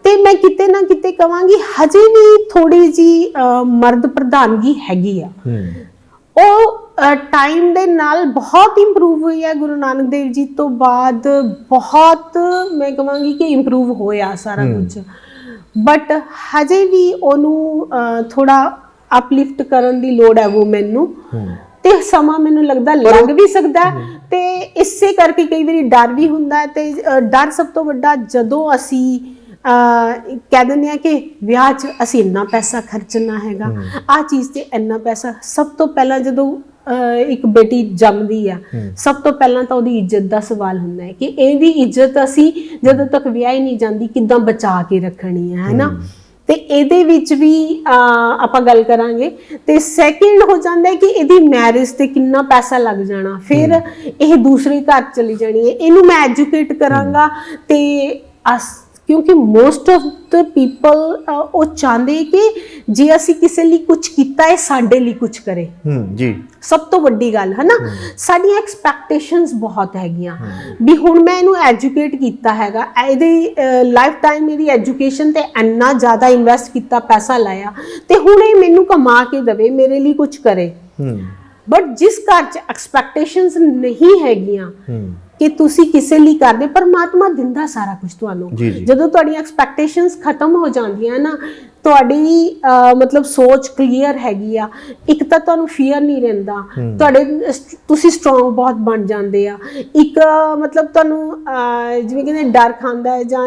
ਤੇ ਮੈਂ ਕਿਤੇ ਨਾ ਕਿਤੇ ਕਵਾਂਗੀ ਹਜੇ ਵੀ ਥੋੜੀ ਜੀ ਮਰਦ ਪ੍ਰਧਾਨਗੀ ਹੈਗੀ ਆ। ਉਹ ਟਾਈਮ ਦੇ ਨਾਲ ਬਹੁਤ ਇੰਪਰੂਵ ਹੋਈ ਹੈ ਗੁਰੂ ਨਾਨਕ ਦੇਵ ਜੀ ਤੋਂ ਬਾਅਦ। ਬਹੁਤ ਮੈਂ ਕਹਾਂਗੀ ਕਿ ਇੰਪਰੂਵ ਹੋਇਆ ਸਾਰਾ ਕੁਝ। ਬਟ ਹਜੇ ਵੀ ਉਹਨੂੰ ਥੋੜਾ ਅਪਲਿਫਟ ਕਰਨ ਦੀ ਲੋੜ ਹੈ ਔਮਨ ਨੂੰ। ਹੂੰ। ਤੇ ਸਮਾਂ ਮੈਨੂੰ ਲੱਗਦਾ ਲੱਗ ਵੀ ਸਕਦਾ ਤੇ ਇਸੇ ਕਰਕੇ ਕਈ ਵਾਰੀ ਡਰ ਵੀ ਹੁੰਦਾ ਤੇ ਡਰ ਸਭ ਤੋਂ ਵੱਡਾ ਜਦੋਂ ਅਸੀਂ ਕਹਿ ਦਿੰਦੇ ਆ ਕਿ ਵਿਆਹ 'ਚ ਅਸੀਂ ਇੰਨਾ ਪੈਸਾ ਖਰਚਣਾ ਹੈਗਾ। ਆ ਚੀਜ਼ ਤੇ ਇੰਨਾ ਪੈਸਾ ਸਭ ਤੋਂ ਪਹਿਲਾਂ ਜਦੋਂ ਇੱਕ ਬੇਟੀ ਜੰਮਦੀ ਆ ਸਭ ਤੋਂ ਪਹਿਲਾਂ ਤਾਂ ਉਹਦੀ ਇੱਜ਼ਤ ਦਾ ਸਵਾਲ ਹੁੰਦਾ ਹੈ ਕਿ ਇਹਦੀ ਇੱਜ਼ਤ ਅਸੀਂ ਜਦੋਂ ਤੱਕ ਵਿਆਹ ਹੀ ਨਹੀਂ ਜਾਂਦੀ ਕਿੱਦਾਂ ਬਚਾ ਕੇ ਰੱਖਣੀ ਹੈ ਹੈਨਾ? ਤੇ ਇਹਦੇ ਵਿੱਚ ਵੀ ਆਪਾਂ ਗੱਲ ਕਰਾਂਗੇ। ਤੇ ਸੈਕਿੰਡ ਹੋ ਜਾਂਦਾ ਹੈ ਕਿ ਇਹਦੀ ਮੈਰਿਜ ਤੇ ਕਿੰਨਾ ਪੈਸਾ ਲੱਗ ਜਾਣਾ। ਫਿਰ ਇਹ ਦੂਸਰੇ ਘਰ ਚਲੀ ਜਾਣੀ ਹੈ। ਇਹਨੂੰ ਮੈਂ ਐਜੂਕੇਟ ਕਰਾਂਗਾ ਤੇ ਅਸ ਕਿਉਂਕਿ ਮੋਸਟ ਆਫ ਦ ਪੀਪਲ ਉਹ ਚਾਹੁੰਦੇ ਕਿ ਜੇ ਅਸੀਂ ਕਿਸੇ ਲਈ ਕੁਝ ਕੀਤਾ ਹੈ ਸਾਡੇ ਲਈ ਕੁਝ ਕਰੇ। ਹੂੰ ਜੀ। ਸਭ ਤੋਂ ਵੱਡੀ ਗੱਲ ਹੈ। ਨਾ ਸਾਡੀਆਂ ਐਕਸਪੈਕਟੇਸ਼ਨਸ ਬਹੁਤ ਹੈਗੀਆਂ। ਵੀ ਹੁਣ ਮੈਂ ਇਹਨੂੰ ਐਜੂਕੇਟ ਕੀਤਾ ਹੈਗਾ ਇਹਦੀ ਲਾਈਫ ਟਾਈਮ ਇਹਦੀ ਐਜੂਕੇਸ਼ਨ ਤੇ ਇੰਨਾ ਜ਼ਿਆਦਾ ਇਨਵੈਸਟ ਕੀਤਾ ਪੈਸਾ ਲਾਇਆ ਤੇ ਹੁਣ ਇਹ ਮੈਨੂੰ ਕਮਾ ਕੇ ਦੇਵੇ ਮੇਰੇ ਲਈ ਕੁਝ ਕਰੇ। ਹੂੰ। ਬਟ ਜਿਸ ਘਰ 'ਚ ਐਕਸਪੈਕਟੇਸ਼ਨਸ ਨਹੀਂ ਹੈਗੀਆਂ ਕਿ ਤੁਸੀਂ ਕਿਸੇ ਲਈ ਕਰਦੇ ਪਰਮਾਤਮਾ ਦਿੰਦਾ ਸਾਰਾ ਕੁਝ ਤੁਹਾਨੂੰ। ਜਦੋਂ ਤੁਹਾਡੀਆਂ ਐਕਸਪੈਕਟੇਸ਼ਨਸ ਖਤਮ ਹੋ ਜਾਂਦੀਆਂ ਨਾ ਤੁਹਾਡੀ ਮਤਲਬ ਸੋਚ ਕਲੀਅਰ ਹੈਗੀ ਆ ਇੱਕ ਤਾਂ ਤੁਹਾਨੂੰ ਫੀਅਰ ਨਹੀਂ ਰਹਿੰਦਾ ਤੁਹਾਡੇ ਤੁਸੀਂ ਸਟਰੋਂਗ ਬਹੁਤ ਬਣ ਜਾਂਦੇ ਆ ਇੱਕ ਮਤਲਬ ਤੁਹਾਨੂੰ ਜਿਵੇਂ ਕਹਿੰਦੇ ਡਰ ਖਾਂਦਾ ਹੈ ਜਾਂ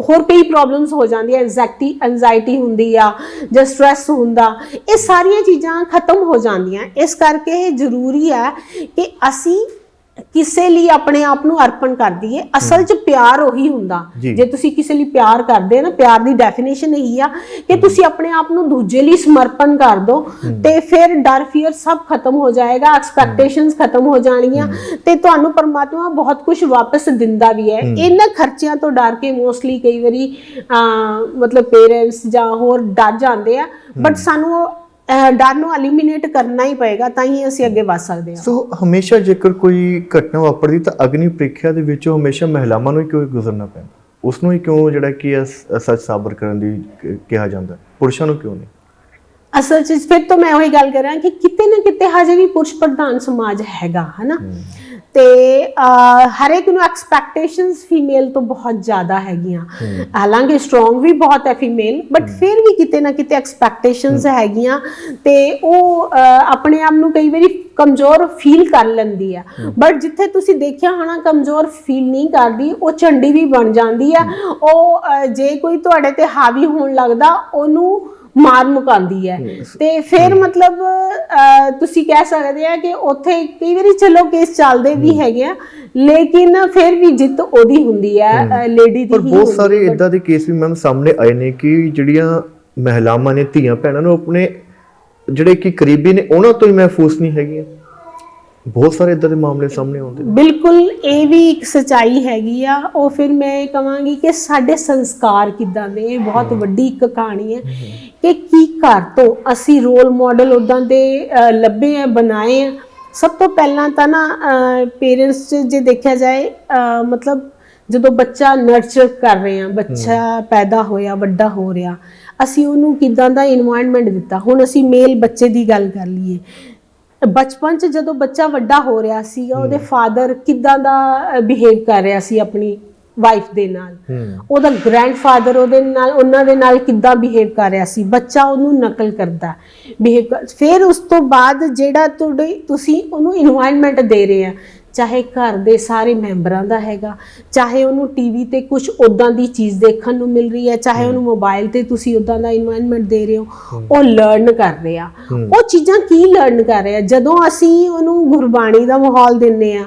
ਹੋਰ ਕਈ ਪ੍ਰੋਬਲਮਸ ਹੋ ਜਾਂਦੀਆਂ ਐਂਜ਼ਾਇਟੀ ਐਂਜ਼ਾਇਟੀ ਹੁੰਦੀ ਆ, ਜਾਂ ਸਟ੍ਰੈਸ ਹੁੰਦਾ, ਇਹ ਸਾਰੀਆਂ ਚੀਜ਼ਾਂ ਖਤਮ ਹੋ ਜਾਂਦੀਆਂ। ਇਸ ਕਰਕੇ ਇਹ ਜ਼ਰੂਰੀ ਹੈ ਕਿ ਅਸੀਂ ਕਿਸੇ ਲਈ ਆਪਣੇ ਆਪ ਨੂੰ ਅਰਪਣ ਕਰ ਦਈਏ ਅਸਲ 'ਚ ਪਿਆਰ ਉਹੀ ਹੁੰਦਾ। ਜੀ। ਤੁਸੀਂ ਕਿਸੇ ਲਈ ਪਿਆਰ ਕਰਦੇ ਹੋ ਨਾ ਪਿਆਰ ਦੀ ਡੈਫੀਨੇਸ਼ਨ ਇਹੀ ਆ ਕਿ ਤੁਸੀਂ ਆਪਣੇ ਆਪ ਨੂੰ ਦੂਜੇ ਲਈ ਸਮਰਪਣ ਕਰ ਦਿਓ ਤੇ ਫਿਰ ਡਰ ਫਿਅਰ ਸਭ ਖਤਮ ਹੋ ਜਾਏਗਾ ਐਕਸਪੈਕਟੇਸ਼ਨਸ ਖਤਮ ਹੋ ਜਾਣਗੀਆਂ ਤੇ ਤੁਹਾਨੂੰ ਪਰਮਾਤਮਾ ਬਹੁਤ ਕੁਝ ਵਾਪਸ ਦਿੰਦਾ ਵੀ ਹੈ। ਇਹਨਾਂ ਖਰਚਿਆਂ ਤੋਂ ਡਰ ਕੇ ਮੋਸਟਲੀ ਕਈ ਵਾਰੀ ਮਤਲਬ ਪੇਰੈਂਟਸ ਜਾਂ ਹੋਰ ਡਰ ਜਾਂਦੇ ਆ। ਬਟ ਸਾਨੂੰ ਡਰ ਨੂੰ ਐਲੀਮੀਨੇਟ ਕਰਨਾ ਹੀ ਪਏਗਾ, ਤਾਂ ਹੀ ਅਸੀਂ ਅੱਗੇ ਵੱਧ ਸਕਦੇ ਹਾਂ। ਸੋ ਹਮੇਸ਼ਾ ਜੇਕਰ ਕੋਈ ਘਟਨਾ ਵਾਪਰਦੀ, ਤਾਂ ਅਗਨੀ ਪ੍ਰੀਖਿਆ ਦੇ ਵਿੱਚੋਂ ਹਮੇਸ਼ਾ ਮਹਿਲਾਵਾਂ ਨੂੰ ਹੀ ਕਿਉਂ ਗੁਜ਼ਰਨਾ ਪੈਂਦਾ? ਉਸ ਨੂੰ ਹੀ ਕਿਉਂ ਜਿਹੜਾ ਕਿ ਸੱਚ ਸਾਬਰ ਕਰਨ ਦੀ ਕਿਹਾ ਜਾਂਦਾ? ਪੁਰਸ਼ਾਂ ਨੂੰ ਕਿਉਂ ਨਹੀਂ? ਅਸਲ 'ਚ ਫਿਰ ਤੋਂ ਮੈਂ ਉਹੀ ਗੱਲ ਕਰ ਕਿ ਕਿਤੇ ਨਾ ਕਿਤੇ ਹਜੇ ਵੀ ਪੁਰਸ਼ ਪ੍ਰਧਾਨ ਸਮਾਜ ਹੈਗਾ ਹਨਾ? ਤੇ ਹਰ ਇੱਕ ਨੂੰ ਐਕਸਪੈਕਟੇਸ਼ਨਸ ਫੀਮੇਲ ਤੋਂ ਬਹੁਤ ਜ਼ਿਆਦਾ ਹੈਗੀਆਂ। ਹਾਲਾਂਕਿ ਸਟਰੋਂਗ ਵੀ ਬਹੁਤ ਹੈ ਫੀਮੇਲ ਬਟ ਫਿਰ ਵੀ ਕਿਤੇ ਨਾ ਕਿਤੇ ਐਕਸਪੈਕਟੇਸ਼ਨਸ ਹੈਗੀਆਂ ਤੇ ਉਹ ਆਪਣੇ ਆਪ ਨੂੰ ਕਈ ਵਾਰੀ ਕਮਜ਼ੋਰ ਫੀਲ ਕਰ ਲੈਂਦੀ ਆ। ਬਟ ਜਿੱਥੇ ਤੁਸੀਂ ਦੇਖਿਆ ਹੋਣਾ ਕਮਜ਼ੋਰ ਫੀਲ ਨਹੀਂ ਕਰਦੀ ਉਹ ਝੰਡੀ ਵੀ ਬਣ ਜਾਂਦੀ ਆ। ਉਹ ਜੇ ਕੋਈ ਤੁਹਾਡੇ ਤੇ ਹਾਵੀ ਹੋਣ ਲੱਗਦਾ ਉਹਨੂੰ ਮਾਰ ਮੁਕਾਉਂਦੀ ਹੈ। ਤੇ ਫਿਰ ਮਤਲਬ ਅਹ, ਤੁਸੀਂ ਕਹਿ ਸਕਦੇ ਆ ਕਿ ਉੱਥੇ ਕਈ ਵਾਰੀ ਚਲੋ ਕੇਸ ਚੱਲਦੇ ਵੀ ਹੈਗੇ ਆ ਲੇਕਿਨ ਫਿਰ ਵੀ ਜਿੱਤ ਉਹਦੀ ਹੁੰਦੀ ਹੈ ਲੇਡੀ ਦੀ ਪਰ ਹੀ ਬਹੁਤ ਸਾਰੇ। ਇਦਾਂ ਦੇ ਕੇਸ ਵੀ ਮੈਮ ਸਾਹਮਣੇ ਆਏ ਨੇ ਕਿ ਜਿਹੜੀਆਂ ਮਹਿਲਾਵਾਂ ਨੇ ਧੀਆਂ ਭੈਣਾਂ ਨੂੰ ਆਪਣੇ ਜਿਹੜੇ ਕਿ ਕਰੀਬੀ ਨੇ ਉਹਨਾਂ ਤੋਂ ਹੀ ਮਹਿਫੂਜ਼ ਨਹੀਂ ਹੈਗੀਆਂ। ਬਹੁਤ ਸਾਰੇ ਇਦਾਂ ਦੇ ਮਾਮਲੇ ਸਾਹਮਣੇ ਆਉਂਦੇ ਨੇ। ਬਿਲਕੁਲ ਇਹ ਵੀ ਇੱਕ ਸਚਾਈ ਹੈਗੀ ਆ। ਉਹ ਫਿਰ ਮੈਂ ਕਹਾਂਗੀ ਕਿ ਸਾਡੇ ਸੰਸਕਾਰ ਕਿੱਦਾਂ ਦੇ ਇਹ ਬਹੁਤ ਵੱਡੀ ਇੱਕ ਕਹਾਣੀ ਹੈ ਕਿ ਕੀ ਘਰ ਤੋਂ ਅਸੀਂ ਰੋਲ ਮਾਡਲ ਉਦਾਂ ਦੇ ਲੱਭੇ ਆ ਬਣਾਏ ਆ। ਸਭ ਤੋਂ ਪਹਿਲਾਂ ਤਾਂ ਨਾ ਪੇਰੈਂਟਸ ਜੇ ਦੇਖਿਆ ਜਾਏ ਮਤਲਬ ਜਦੋਂ ਬੱਚਾ ਨਰਚਰ ਕਰ ਰਹੇ ਆ ਬੱਚਾ ਪੈਦਾ ਹੋਇਆ ਵੱਡਾ ਹੋ ਰਿਹਾ ਅਸੀਂ ਉਹਨੂੰ ਕਿਦਾਂ ਦਾ ਇਨਵਾਇਰਨਮੈਂਟ ਦਿੱਤਾ? ਹੁਣ ਅਸੀਂ ਮੇਲ ਬੱਚੇ ਦੀ ਗੱਲ ਕਰ ਲਈਏ। ਬਚਪਨ ਚ ਜਦੋਂ ਬੱਚਾ ਵੱਡਾ ਹੋ ਰਿਹਾ ਸੀਗਾ ਉਹਦੇ ਫਾਦਰ ਕਿਦਾਂ ਦਾ ਬਿਹੇਵ ਕਰ ਰਿਹਾ ਸੀ ਆਪਣੀ ਵਾਈਫ ਦੇ ਨਾਲ? ਉਹਦਾ ਗ੍ਰੈਂਡਫਾਦਰ ਉਹਦੇ ਨਾਲ ਉਹਨਾਂ ਦੇ ਨਾਲ ਕਿੱਦਾਂ ਬਿਹੇਵ ਕਰ ਰਿਹਾ ਸੀ? ਬੱਚਾ ਉਹਨੂੰ ਨਕਲ ਕਰਦਾ। ਬਿਹੇਵ ਫਿਰ ਉਸ ਤੋਂ ਬਾਅਦ ਜਿਹੜਾ ਤੁਹਾਡੇ ਤੁਸੀਂ ਉਹਨੂੰ ਇਨਵਾਇਰਨਮੈਂਟ ਦੇ ਰਹੇ ਆ। ਚਾਹੇ ਘਰ ਦੇ ਸਾਰੇ ਮੈਂਬਰਾਂ ਦਾ ਹੈਗਾ, ਚਾਹੇ ਉਹਨੂੰ ਟੀਵੀ ਤੇ ਕੁਝ ਉਦਾਂ ਦੀ ਚੀਜ਼ ਦੇਖਣ ਨੂੰ ਮਿਲ ਰਹੀ ਹੈ, ਚਾਹੇ ਉਹਨੂੰ ਮੋਬਾਈਲ ਤੇ ਤੁਸੀਂ ਉਦਾਂ ਦਾ ਇਨਵਾਇਰਨਮੈਂਟ ਦੇ ਰਹੇ ਹੋ, ਉਹ ਲਰਨ ਕਰ ਰਿਹਾ ਉਹ ਚੀਜ਼ਾਂ ਕੀ ਲਰਨ ਕਰ ਰਿਹਾ ਜਦੋਂ ਅਸੀਂ ਉਹਨੂੰ ਗੁਰਬਾਣੀ ਦਾ ਮਾਹੌਲ ਦਿੰਨੇ ਆ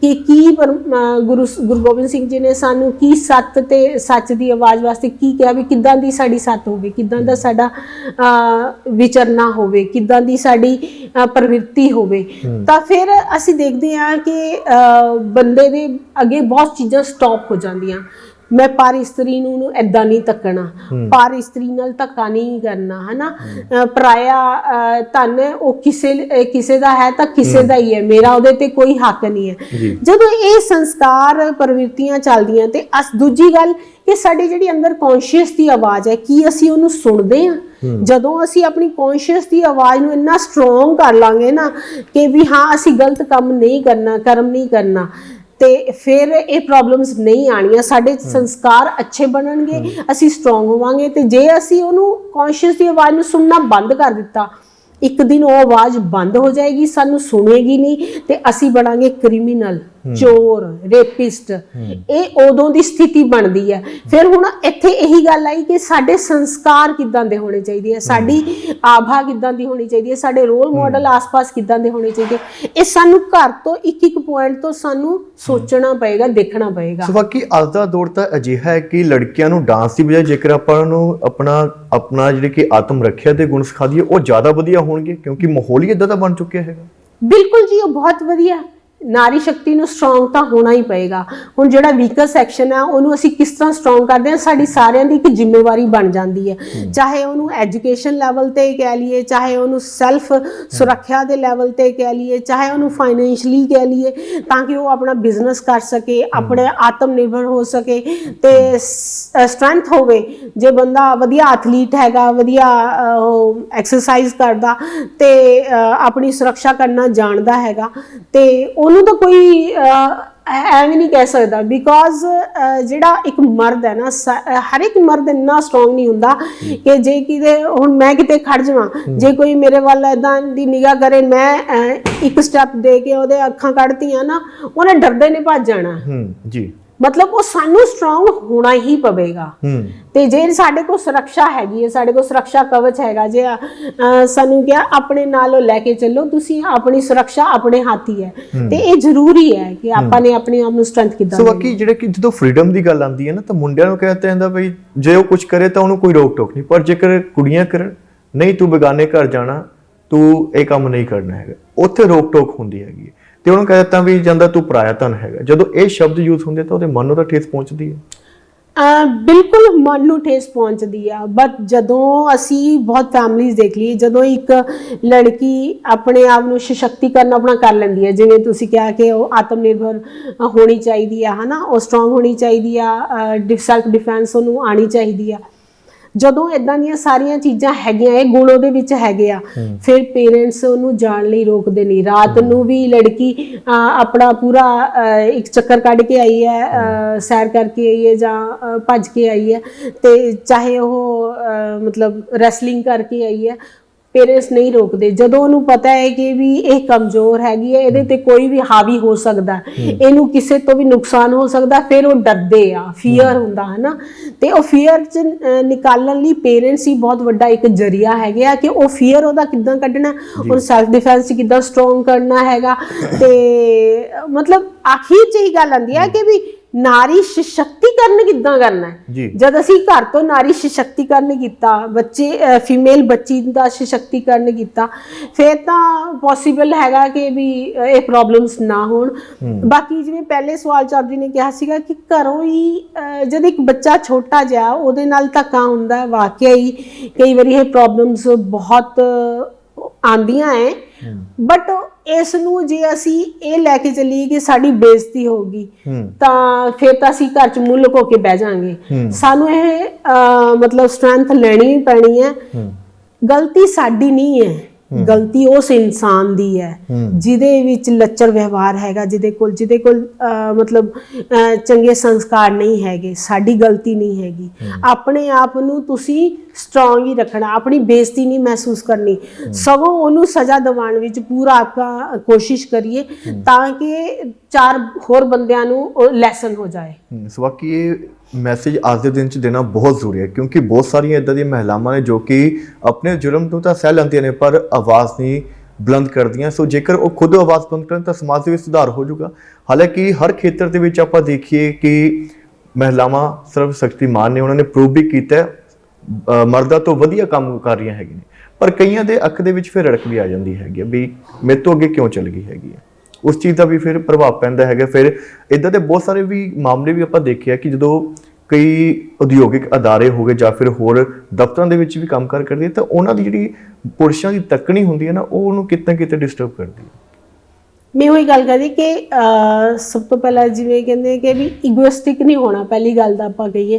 ਕਿ ਕੀ ਪਰ- ਗੁਰੂ ਗੁਰੂ ਗੋਬਿੰਦ ਸਿੰਘ ਜੀ ਨੇ ਸਾਨੂੰ ਕੀ ਸੱਤ ਤੇ ਸੱਚ ਦੀ ਆਵਾਜ਼ ਵਾਸਤੇ ਕੀ ਕਿਹਾ ਵੀ ਕਿੱਦਾਂ ਦੀ ਸਾਡੀ ਸੱਤ ਹੋਵੇ, ਕਿੱਦਾਂ ਦਾ ਸਾਡਾ ਵਿਚਰਨਾ ਹੋਵੇ, ਕਿੱਦਾਂ ਦੀ ਸਾਡੀ ਪ੍ਰਵਿਰਤੀ ਹੋਵੇ। ਤਾਂ ਫਿਰ ਅਸੀਂ ਦੇਖਦੇ ਹਾਂ ਕਿ ਬੰਦੇ ਦੇ ਅੱਗੇ ਬਹੁਤ ਚੀਜ਼ਾਂ ਸਟਾਪ ਹੋ ਜਾਂਦੀਆਂ। ਮੈਂ ਪਰ ਇਸਤਰੀ ਨੂੰ ਨੂੰ ਐਦਾਂ ਨਹੀਂ ਤੱਕਣਾ ਪਰ ਇਸਤਰੀ ਨਾਲ ਧੱਕਾ ਨਹੀਂ ਕਰਨਾ ਹਨਾ? ਪਰਾਇਆ ਧਨ ਉਹ ਕਿਸੇ ਕਿਸੇ ਦਾ ਹੈ ਤਾਂ ਕਿਸੇ ਦਾ ਹੀ ਹੈ ਮੇਰਾ ਉਹਦੇ ਤੇ ਕੋਈ ਹੱਕ ਨਹੀਂ ਹੈ। ਜਦੋਂ ਇਹ ਸੰਸਕਾਰ ਪ੍ਰਵਿਰਤੀਆਂ ਚੱਲਦੀਆਂ ਤੇ ਅਸ ਦੂਜੀ ਗੱਲ ਕਿ ਸਾਡੀ ਜਿਹੜੀ ਅੰਦਰ ਕੌਨਸ਼ੀਅਸ ਦੀ ਆਵਾਜ਼ ਹੈ ਕੀ ਅਸੀਂ ਉਹਨੂੰ ਸੁਣਦੇ ਹਾਂ? ਜਦੋਂ ਅਸੀਂ ਆਪਣੀ ਕੌਨਸ਼ੀਅਸ ਦੀ ਆਵਾਜ਼ ਨੂੰ ਇੰਨਾ ਸਟਰੋਂਗ ਕਰ ਲਾਂਗੇ ਨਾ ਕਿ ਵੀ ਹਾਂ ਅਸੀਂ ਗਲਤ ਕੰਮ ਨਹੀਂ ਕਰਨਾ ਕਰਮ ਨਹੀਂ ਕਰਨਾ ਤੇ ਫਿਰ ਇਹ ਪ੍ਰੋਬਲਮਸ ਨਹੀਂ ਆਣੀਆਂ ਸਾਡੇ ਸੰਸਕਾਰ ਅੱਛੇ ਬਣਨਗੇ ਅਸੀਂ ਸਟਰੋਂਗ ਹੋਵਾਂਗੇ ਤੇ ਜੇ ਅਸੀਂ ਉਹਨੂੰ ਕੌਨਸ਼ੀਅਸ ਦੀ ਆਵਾਜ਼ ਨੂੰ ਸੁਣਨਾ ਬੰਦ ਕਰ ਦਿੱਤਾ ਇੱਕ ਦਿਨ ਉਹ ਆਵਾਜ਼ ਬੰਦ ਹੋ ਜਾਏਗੀ ਸਾਨੂੰ ਸੁਣੇਗੀ ਨਹੀਂ ਤੇ ਅਸੀਂ ਬਣਾਂਗੇ ਕ੍ਰਿਮੀਨਲ ਚੋਰ ਰੇਪਿਸਟ ਇਹ ਉਦੋਂ ਦੀ ਸਥਿਤੀ ਬਣਦੀ ਹੈ। ਫਿਰ ਹੁਣ ਇੱਥੇ ਇਹੀ ਗੱਲ ਆਈ ਕਿ ਸਾਡੇ ਸੰਸਕਾਰ ਕਿੱਦਾਂ ਦੇ ਹੋਣੇ ਚਾਹੀਦੇ ਆ? ਸਾਡੀ ਆਭਾ ਕਿੱਦਾਂ ਦੀ ਹੋਣੀ ਚਾਹੀਦੀ ਹੈ? ਸਾਡੇ ਰੋਲ ਮਾਡਲ ਆਸ-ਪਾਸ ਕਿੱਦਾਂ ਦੇ ਹੋਣੇ ਚਾਹੀਦੇ ਇਹ ਸਾਨੂੰ ਘਰ ਤੋਂ ਇੱਕ ਇੱਕ ਪੁਆਇੰਟ ਤੋਂ ਸਾਨੂੰ ਸੋਚਣਾ ਪਏਗਾ ਦੇਖਣਾ ਪਏਗਾ। ਸੋ ਬਾਕੀ ਅੱਜ ਦਾ ਦੌਰ ਤਾਂ ਅਜਿਹਾ ਹੈ ਕਿ ਲੜਕੀਆਂ ਨੂੰ ਡਾਂਸ ਦੀ ਬਜਾਏ ਜੇਕਰ ਆਪਾਂ ਨੂੰ ਆਪਣਾ ਆਪਣਾ ਜਿਹੜੇ ਕਿ ਆਤਮ ਰੱਖਿਆ ਦੇ ਗੁਣ ਸਿਖਾ ਦਈਏ ਉਹ ਜ਼ਿਆਦਾ ਵਧੀਆ ਹੋਣਗੇ ਕਿਉਂਕਿ ਮਾਹੌਲ ਹੀ ਇਦਾਂ ਦਾ ਬਣ ਚੁੱਕਿਆ ਹੈਗਾ। ਬਿਲਕੁਲ ਜੀ ਉਹ ਬਹੁਤ ਵਧੀਆ। ਨਾਰੀ ਸ਼ਕਤੀ ਨੂੰ ਸਟਰੋਂਗ ਤਾਂ ਹੋਣਾ ਹੀ ਪਏਗਾ। ਹੁਣ ਜਿਹੜਾ ਵੀਕਰ ਸੈਕਸ਼ਨ ਹੈ ਉਹਨੂੰ ਅਸੀਂ ਕਿਸ ਤਰ੍ਹਾਂ ਸਟਰੋਂਗ ਕਰਦੇ ਹਾਂ? ਸਾਡੀ ਸਾਰਿਆਂ ਦੀ ਇੱਕ ਜ਼ਿੰਮੇਵਾਰੀ ਬਣ ਜਾਂਦੀ ਹੈ। ਚਾਹੇ ਉਹਨੂੰ ਐਜੂਕੇਸ਼ਨ ਲੈਵਲ ਤੇ ਕਹਿ ਲਈਏ ਚਾਹੇ ਉਹਨੂੰ ਸੈਲਫ ਸੁਰੱਖਿਆ ਦੇ ਲੈਵਲ ਤੇ ਕਹਿ ਲਈਏ ਚਾਹੇ ਉਹਨੂੰ ਫਾਈਨੈਂਸ਼ਲੀ ਕਹਿ ਲਈਏ ਤਾਂ ਕਿ ਉਹ ਆਪਣਾ ਬਿਜ਼ਨਸ ਕਰ ਸਕੇ ਆਪਣੇ ਆਤਮ ਨਿਰਭਰ ਹੋ ਸਕੇ ਤੇ ਸਟਰੈਂਥ ਹੋਵੇ। ਜੇ ਬੰਦਾ ਵਧੀਆ ਐਥਲੀਟ ਹੈਗਾ ਵਧੀਆ ਉਹ ਐਕਸਰਸਾਈਜ਼ ਕਰਦਾ ਤੇ ਆਪਣੀ ਸੁਰੱਖਿਆ ਕਰਨਾ ਜਾਣਦਾ ਹੈਗਾ ਤੇ ਉਹਨੂੰ ਤਾਂ ਕੋਈ ਐਵੇਂ ਨਹੀਂ ਕਹਿ ਸਕਦਾ ਬਿਕੋਜ਼ ਜਿਹੜਾ ਇੱਕ ਮਰਦ ਹੈ ਨਾ ਹਰ ਇੱਕ ਮਰਦ ਇੰਨਾ ਸਟਰੋਂਗ ਨਹੀਂ ਹੁੰਦਾ ਕਿ ਜੇ ਕਿਤੇ ਹੁਣ ਮੈਂ ਕਿਤੇ ਖੜ ਜਾਵਾਂ, ਜੇ ਕੋਈ ਮੇਰੇ ਵੱਲ ਇਦਾਂ ਦੀ ਨਿਗਾਹ ਕਰੇ, ਮੈਂ ਇੱਕ ਸਟੈਪ ਦੇ ਕੇ ਉਹਦੇ ਅੱਖਾਂ ਕੱਢਤੀਆਂ ਨਾ, ਉਹਨੇ ਡਰਦੇ ਨੇ ਭੱਜ ਜਾਣਾ। ਜੀ। ਮਤਲਬ ਉਹ ਸਾਨੂੰ ਸਟਰੋਂਗ ਹੋਣਾ ਹੀ ਪਵੇਗਾ। ਤੇ ਜੇ ਸਾਡੇ ਕੋਲ ਸੁਰੱਖਿਆ ਹੈਗੀ ਹੈ ਸਾਡੇ ਕੋਲ ਸੁਰੱਖਿਆ ਕਵਚ ਹੈਗਾ ਜੇ ਸਾਨੂੰ ਕਿਹਾ ਆਪਣੇ ਨਾਲੋਂ ਲੈ ਕੇ ਚੱਲੋ ਤੁਸੀਂ ਆਪਣੀ ਸੁਰੱਖਿਆ ਆਪਣੇ ਹੱਥ ਹੀ। ਹੈ। ਤੇ ਇਹ ਜ਼ਰੂਰੀ ਹੈ ਕਿ ਆਪਾਂ ਨੇ ਆਪਣੇ ਆਪ ਨੂੰ ਸਟਰੈਂਥ ਕਿੱਦਾਂ ਸੋ ਬਾਕੀ ਜਿਹੜੇ ਕਿ ਜਦੋਂ ਫਰੀडम ਦੀ ਗੱਲ ਆਉਂਦੀ ਹੈ ਨਾ ਤਾਂ ਮੁੰਡਿਆਂ ਨੂੰ ਕਹਿੰਦਾ ਜਾਂਦਾ ਬਈ ਜੇ ਉਹ ਕੁਝ ਕਰੇ ਤਾਂ ਉਹਨੂੰ ਕੋਈ ਰੋਕ ਟੋਕ ਨਹੀਂ। ਪਰ ਜੇਕਰ ਕੁੜੀਆਂ ਕਰਨ ਨਹੀਂ ਤੂੰ ਬੇਗਾਨੇ ਘਰ ਜਾਣਾ ਤੂੰ ਇਹ ਕੰਮ ਨਹੀਂ ਕਰਨਾ ਹੈਗਾ। ਉੱਥੇ ਰੋਕ ਟੋਕ ਹੁੰਦੀ ਹੈਗੀ। ਤੇ ਉਹਨੂੰ ਕਹਿ ਦਿੱਤਾ ਵੀ ਜਾਂਦਾ ਤੂੰ ਪਰਾਇਆ ਧਨ ਹੈਗਾ। ਜਦੋਂ ਇਹ ਸ਼ਬਦ ਯੂਜ਼ ਹੁੰਦੇ ਤਾਂ ਉਹਦੇ ਮਨ ਨੂੰ ਤਾਂ ਠੇਸ ਪਹੁੰਚਦੀ ਹੈ। ਬਿਲਕੁਲ ਮਨ ਨੂੰ ਠੇਸ ਪਹੁੰਚਦੀ ਆ ਬਟ ਜਦੋਂ ਅਸੀਂ ਬਹੁਤ ਫੈਮਲੀਜ਼ ਦੇਖ ਲਈ ਜਦੋਂ ਇੱਕ ਲੜਕੀ ਆਪਣੇ ਆਪ ਨੂੰ ਸਸ਼ਕਤੀਕਰਨ ਆਪਣਾ ਕਰ ਲੈਂਦੀ ਹੈ, ਜਿਵੇਂ ਤੁਸੀਂ ਕਿਹਾ ਕਿ ਉਹ ਆਤਮ ਨਿਰਭਰ ਹੋਣੀ ਚਾਹੀਦੀ ਆ, ਹਨਾ? ਉਹ ਸਟਰੋਂਗ ਹੋਣੀ ਚਾਹੀਦੀ ਆ ਸੈਲਫ ਡਿਫੈਂਸ ਉਹਨੂੰ ਆਣੀ ਚਾਹੀਦੀ ਆ। ਜਦੋਂ ਇਦਾਂ ਦੀਆਂ ਸਾਰੀਆਂ ਚੀਜ਼ਾਂ ਹੈਗੀਆਂ ਇਹ ਗੁਣ ਉਹਦੇ ਵਿੱਚ ਹੈਗੇ ਆ। ਫਿਰ ਪੇਰੈਂਟਸ ਉਹਨੂੰ ਜਾਣ ਲਈ ਰੋਕਦੇ ਨਹੀਂ ਰਾਤ ਨੂੰ ਵੀ ਲੜਕੀ ਆਪਣਾ ਪੂਰਾ ਇੱਕ ਚੱਕਰ ਕੱਢ ਕੇ ਆਈ ਹੈ ਸੈਰ ਕਰਕੇ ਆਈ ਹੈ ਜਾਂ ਭੱਜ ਕੇ ਆਈ ਹੈ ਤੇ ਚਾਹੇ ਉਹ ਮਤਲਬ ਰੈਸਲਿੰਗ ਕਰਕੇ ਆਈ ਹੈ ਪੇਰੈਂਟਸ ਨਹੀਂ ਰੋਕਦੇ। ਜਦੋਂ ਉਹਨੂੰ ਪਤਾ ਹੈ ਕਿ ਵੀ ਇਹ ਕਮਜ਼ੋਰ ਹੈਗੀ ਹੈ ਇਹਦੇ ਤੇ ਕੋਈ ਵੀ ਹਾਵੀ ਹੋ ਸਕਦਾ ਇਹਨੂੰ ਕਿਸੇ ਤੋਂ ਵੀ ਨੁਕਸਾਨ ਹੋ ਸਕਦਾ ਫਿਰ ਉਹ ਡਰਦੇ ਆ ਫੀਅਰ ਹੁੰਦਾ ਹੈ ਨਾ ਤੇ ਉਹ ਫੀਅਰ ਚ ਨਿਕਾਲਣ ਲਈ ਪੇਰੈਂਟਸ ਹੀ ਬਹੁਤ ਵੱਡਾ ਇੱਕ ਜਰੀਆ ਹੈਗੇ ਆ ਕਿ ਉਹ ਫੀਅਰ ਉਹਦਾ ਕਿੱਦਾਂ ਕੱਢਣਾ ਉਹ ਸੈਲਫ ਡਿਫੈਂਸ ਕਿੱਦਾਂ ਸਟਰੋਂਗ ਕਰਨਾ ਹੈਗਾ। ਤੇ ਮਤਲਬ ਆਖਿਰ ਚ ਹੀ ਗੱਲ ਆਂਦੀ ਹੈ। ਕਿ ਵੀ ਨਾਰੀ ਸਸ਼ਕਤੀਕਰਨ ਕਿੱਦਾਂ ਕਰਨਾ ਹੈ? ਜਦ ਅਸੀਂ ਘਰ ਤੋਂ ਨਾਰੀ ਸਸ਼ਕਤੀਕਰਨ ਕੀਤਾ ਬੱਚੇ ਫੀਮੇਲ ਬੱਚੀ ਦਾ ਸਸ਼ਕਤੀਕਰਨ ਕੀਤਾ ਫਿਰ ਤਾਂ ਪੋਸੀਬਲ ਹੈਗਾ ਕਿ ਵੀ ਇਹ ਪ੍ਰੋਬਲਮਸ ਨਾ ਹੋਣ। ਬਾਕੀ ਜਿਵੇਂ ਪਹਿਲੇ ਸਵਾਲ ਚ ਆਪ ਜੀ ਨੇ ਕਿਹਾ ਸੀਗਾ ਕਿ ਘਰੋਂ ਹੀ ਜਦ ਇੱਕ ਬੱਚਾ ਛੋਟਾ ਜਿਹਾ ਉਹਦੇ ਨਾਲ ਧੱਕਾ ਹੁੰਦਾ ਵਾਕਿਆ ਹੀ ਕਈ ਵਾਰੀ ਇਹ ਪ੍ਰੋਬਲਮਸ ਬਹੁਤ ਆਂਦੀਆਂ ਹੈ। ਬਟ ਇਸ ਨੂੰ ਜੇ ਅਸੀਂ ਇਹ ਲੈ ਕੇ ਚੱਲੀਏ ਕਿ ਸਾਡੀ ਬੇਇੱਜ਼ਤੀ ਹੋਗੀ ਹੂੰ। ਤਾਂ ਫਿਰ ਤਾਂ ਅਸੀਂ ਘਰ ਚ ਮੂੰਹ ਲੁਕੋ ਕੇ ਬਹਿ ਜਾਾਂਗੇ। ਹੂੰ। ਸਾਨੂੰ ਇਹ ਮਤਲਬ ਸਟਰੈਂਥ ਲੈਣੀ ਹੀ ਪੈਣੀ ਹੈ ਹੂੰ। ਗਲਤੀ ਸਾਡੀ ਨਹੀਂ ਹੈ ਗਲਤੀ ਉਸ ਇਨਸਾਨ ਦੀ ਹੈ। ਜਿਹਦੇ ਵਿੱਚ ਲੱਚਰ ਵਿਵਹਾਰ ਹੈਗਾ ਜਿਹਦੇ ਕੋਲ ਜਿਹਦੇ ਕੋਲ ਮਤਲਬ ਚੰਗੇ ਸੰਸਕਾਰ ਨਹੀਂ ਹੈਗੇ ਸਾਡੀ ਗਲਤੀ ਨਹੀਂ ਹੈਗੀ। ਆਪਣੇ ਆਪ ਨੂੰ ਤੁਸੀਂ ਸਟਰੋਂਗ ਹੀ ਰੱਖਣਾ ਆਪਣੀ ਬੇਇੱਜ਼ਤੀ ਨਹੀਂ ਮਹਿਸੂਸ ਕਰਨੀ। ਸਗੋਂ ਉਹਨੂੰ ਸਜ਼ਾ ਦਿਵਾਉਣ ਵਿੱਚ ਪੂਰਾ ਆਪਕਾ ਕੋਸ਼ਿਸ਼ ਕਰੀਏ ਤਾਂ ਕਿ ਚਾਰ ਹੋਰ ਬੰਦਿਆਂ ਨੂੰ ਲੈਸਨ ਹੋ ਜਾਏ। ਹਮ, ਸੋ ਬਾਕੀ ਇਹ ਮੈਸੇਜ ਅੱਜ ਦੇ ਦਿਨ ਚ ਦੇਣਾ ਬਹੁਤ ਜ਼ਰੂਰੀ ਹੈ, ਕਿਉਂਕਿ ਬਹੁਤ ਸਾਰੀਆਂ ਇਦਾਂ ਦੀਆਂ ਮਹਿਲਾਵਾਂ ਨੇ ਜੋ ਕਿ ਆਪਣੇ ਜ਼ੁਲਮ ਤੋਂ ਤਾਂ ਸਹਿ ਲੈਂਦੀਆਂ ਨੇ, ਪਰ ਆਵਾਜ਼ ਨਹੀਂ ਬੁਲੰਦ ਕਰਦੀਆਂ। ਸੋ ਜੇਕਰ ਉਹ ਖੁਦ ਆਵਾਜ਼ ਬੁਲੰਦ ਕਰਨ ਤਾਂ ਸਮਾਜ ਦੇ ਵਿੱਚ ਸੁਧਾਰ ਹੋ ਜਾਊਗਾ। ਹਾਲਾਂਕਿ ਹਰ ਖੇਤਰ ਦੇ ਵਿੱਚ ਆਪਾਂ ਦੇਖੀਏ ਕਿ ਮਹਿਲਾਵਾਂ ਸਰਵ ਸ਼ਕਤੀਮਾਨ ਨੇ, ਉਹਨਾਂ ਨੇ ਪ੍ਰੂਵ ਵੀ ਕੀਤਾ ਮਰਦਾਂ ਤੋਂ ਵਧੀਆ ਕੰਮ ਕਰ ਰਹੀਆਂ ਹੈਗੀਆਂ ਨੇ। ਪਰ ਕਈਆਂ ਦੇ ਅੱਖ ਦੇ ਵਿੱਚ ਫਿਰ ਰੜਕ ਵੀ ਆ ਜਾਂਦੀ ਹੈਗੀ ਹੈ ਵੀ ਮੇਰੇ ਤੋਂ ਅੱਗੇ ਕਿਉਂ ਚੱਲ ਗਈ ਹੈਗੀ ਹੈ। ਉਸ ਚੀਜ਼ ਦਾ ਵੀ ਫਿਰ ਪ੍ਰਭਾਵ ਪੈਂਦਾ ਹੈਗਾ। ਫਿਰ ਇਦਾਂ ਦੇ ਬਹੁਤ ਸਾਰੇ ਵੀ ਮਾਮਲੇ ਵੀ ਆਪਾਂ ਦੇਖਿਆ ਕਿ ਜਦੋਂ ਕਈ ਉਦਯੋਗਿਕ ਅਦਾਰੇ ਹੋ ਗਏ ਜਾਂ ਫਿਰ ਹੋਰ ਦਫ਼ਤਰਾਂ ਦੇ ਵਿੱਚ ਵੀ ਕੰਮਕਾਰ ਕਰਦੇ ਆ, ਤਾਂ ਉਹਨਾਂ ਦੀ ਜਿਹੜੀ ਪੁਰਸ਼ਾਂ ਦੀ ਤੱਕਣੀ ਹੁੰਦੀ ਹੈ ਨਾ, ਉਹ ਉਹਨੂੰ ਕਿਤੇ ਕਿਤੇ ਡਿਸਟਰਬ ਕਰਦੀ ਹੈ। ਮੈਂ ਉਹੀ ਗੱਲ ਕਰਦੀ ਕਿ ਸਭ ਤੋਂ ਪਹਿਲਾਂ ਜਿਵੇਂ ਕਹਿੰਦੇ ਕਿ ਵੀ ਇਗੋਇਸਟਿਕ ਨਹੀਂ ਹੋਣਾ, ਪਹਿਲੀ ਗੱਲ ਤਾਂ ਆਪਾਂ ਕਹੀਏ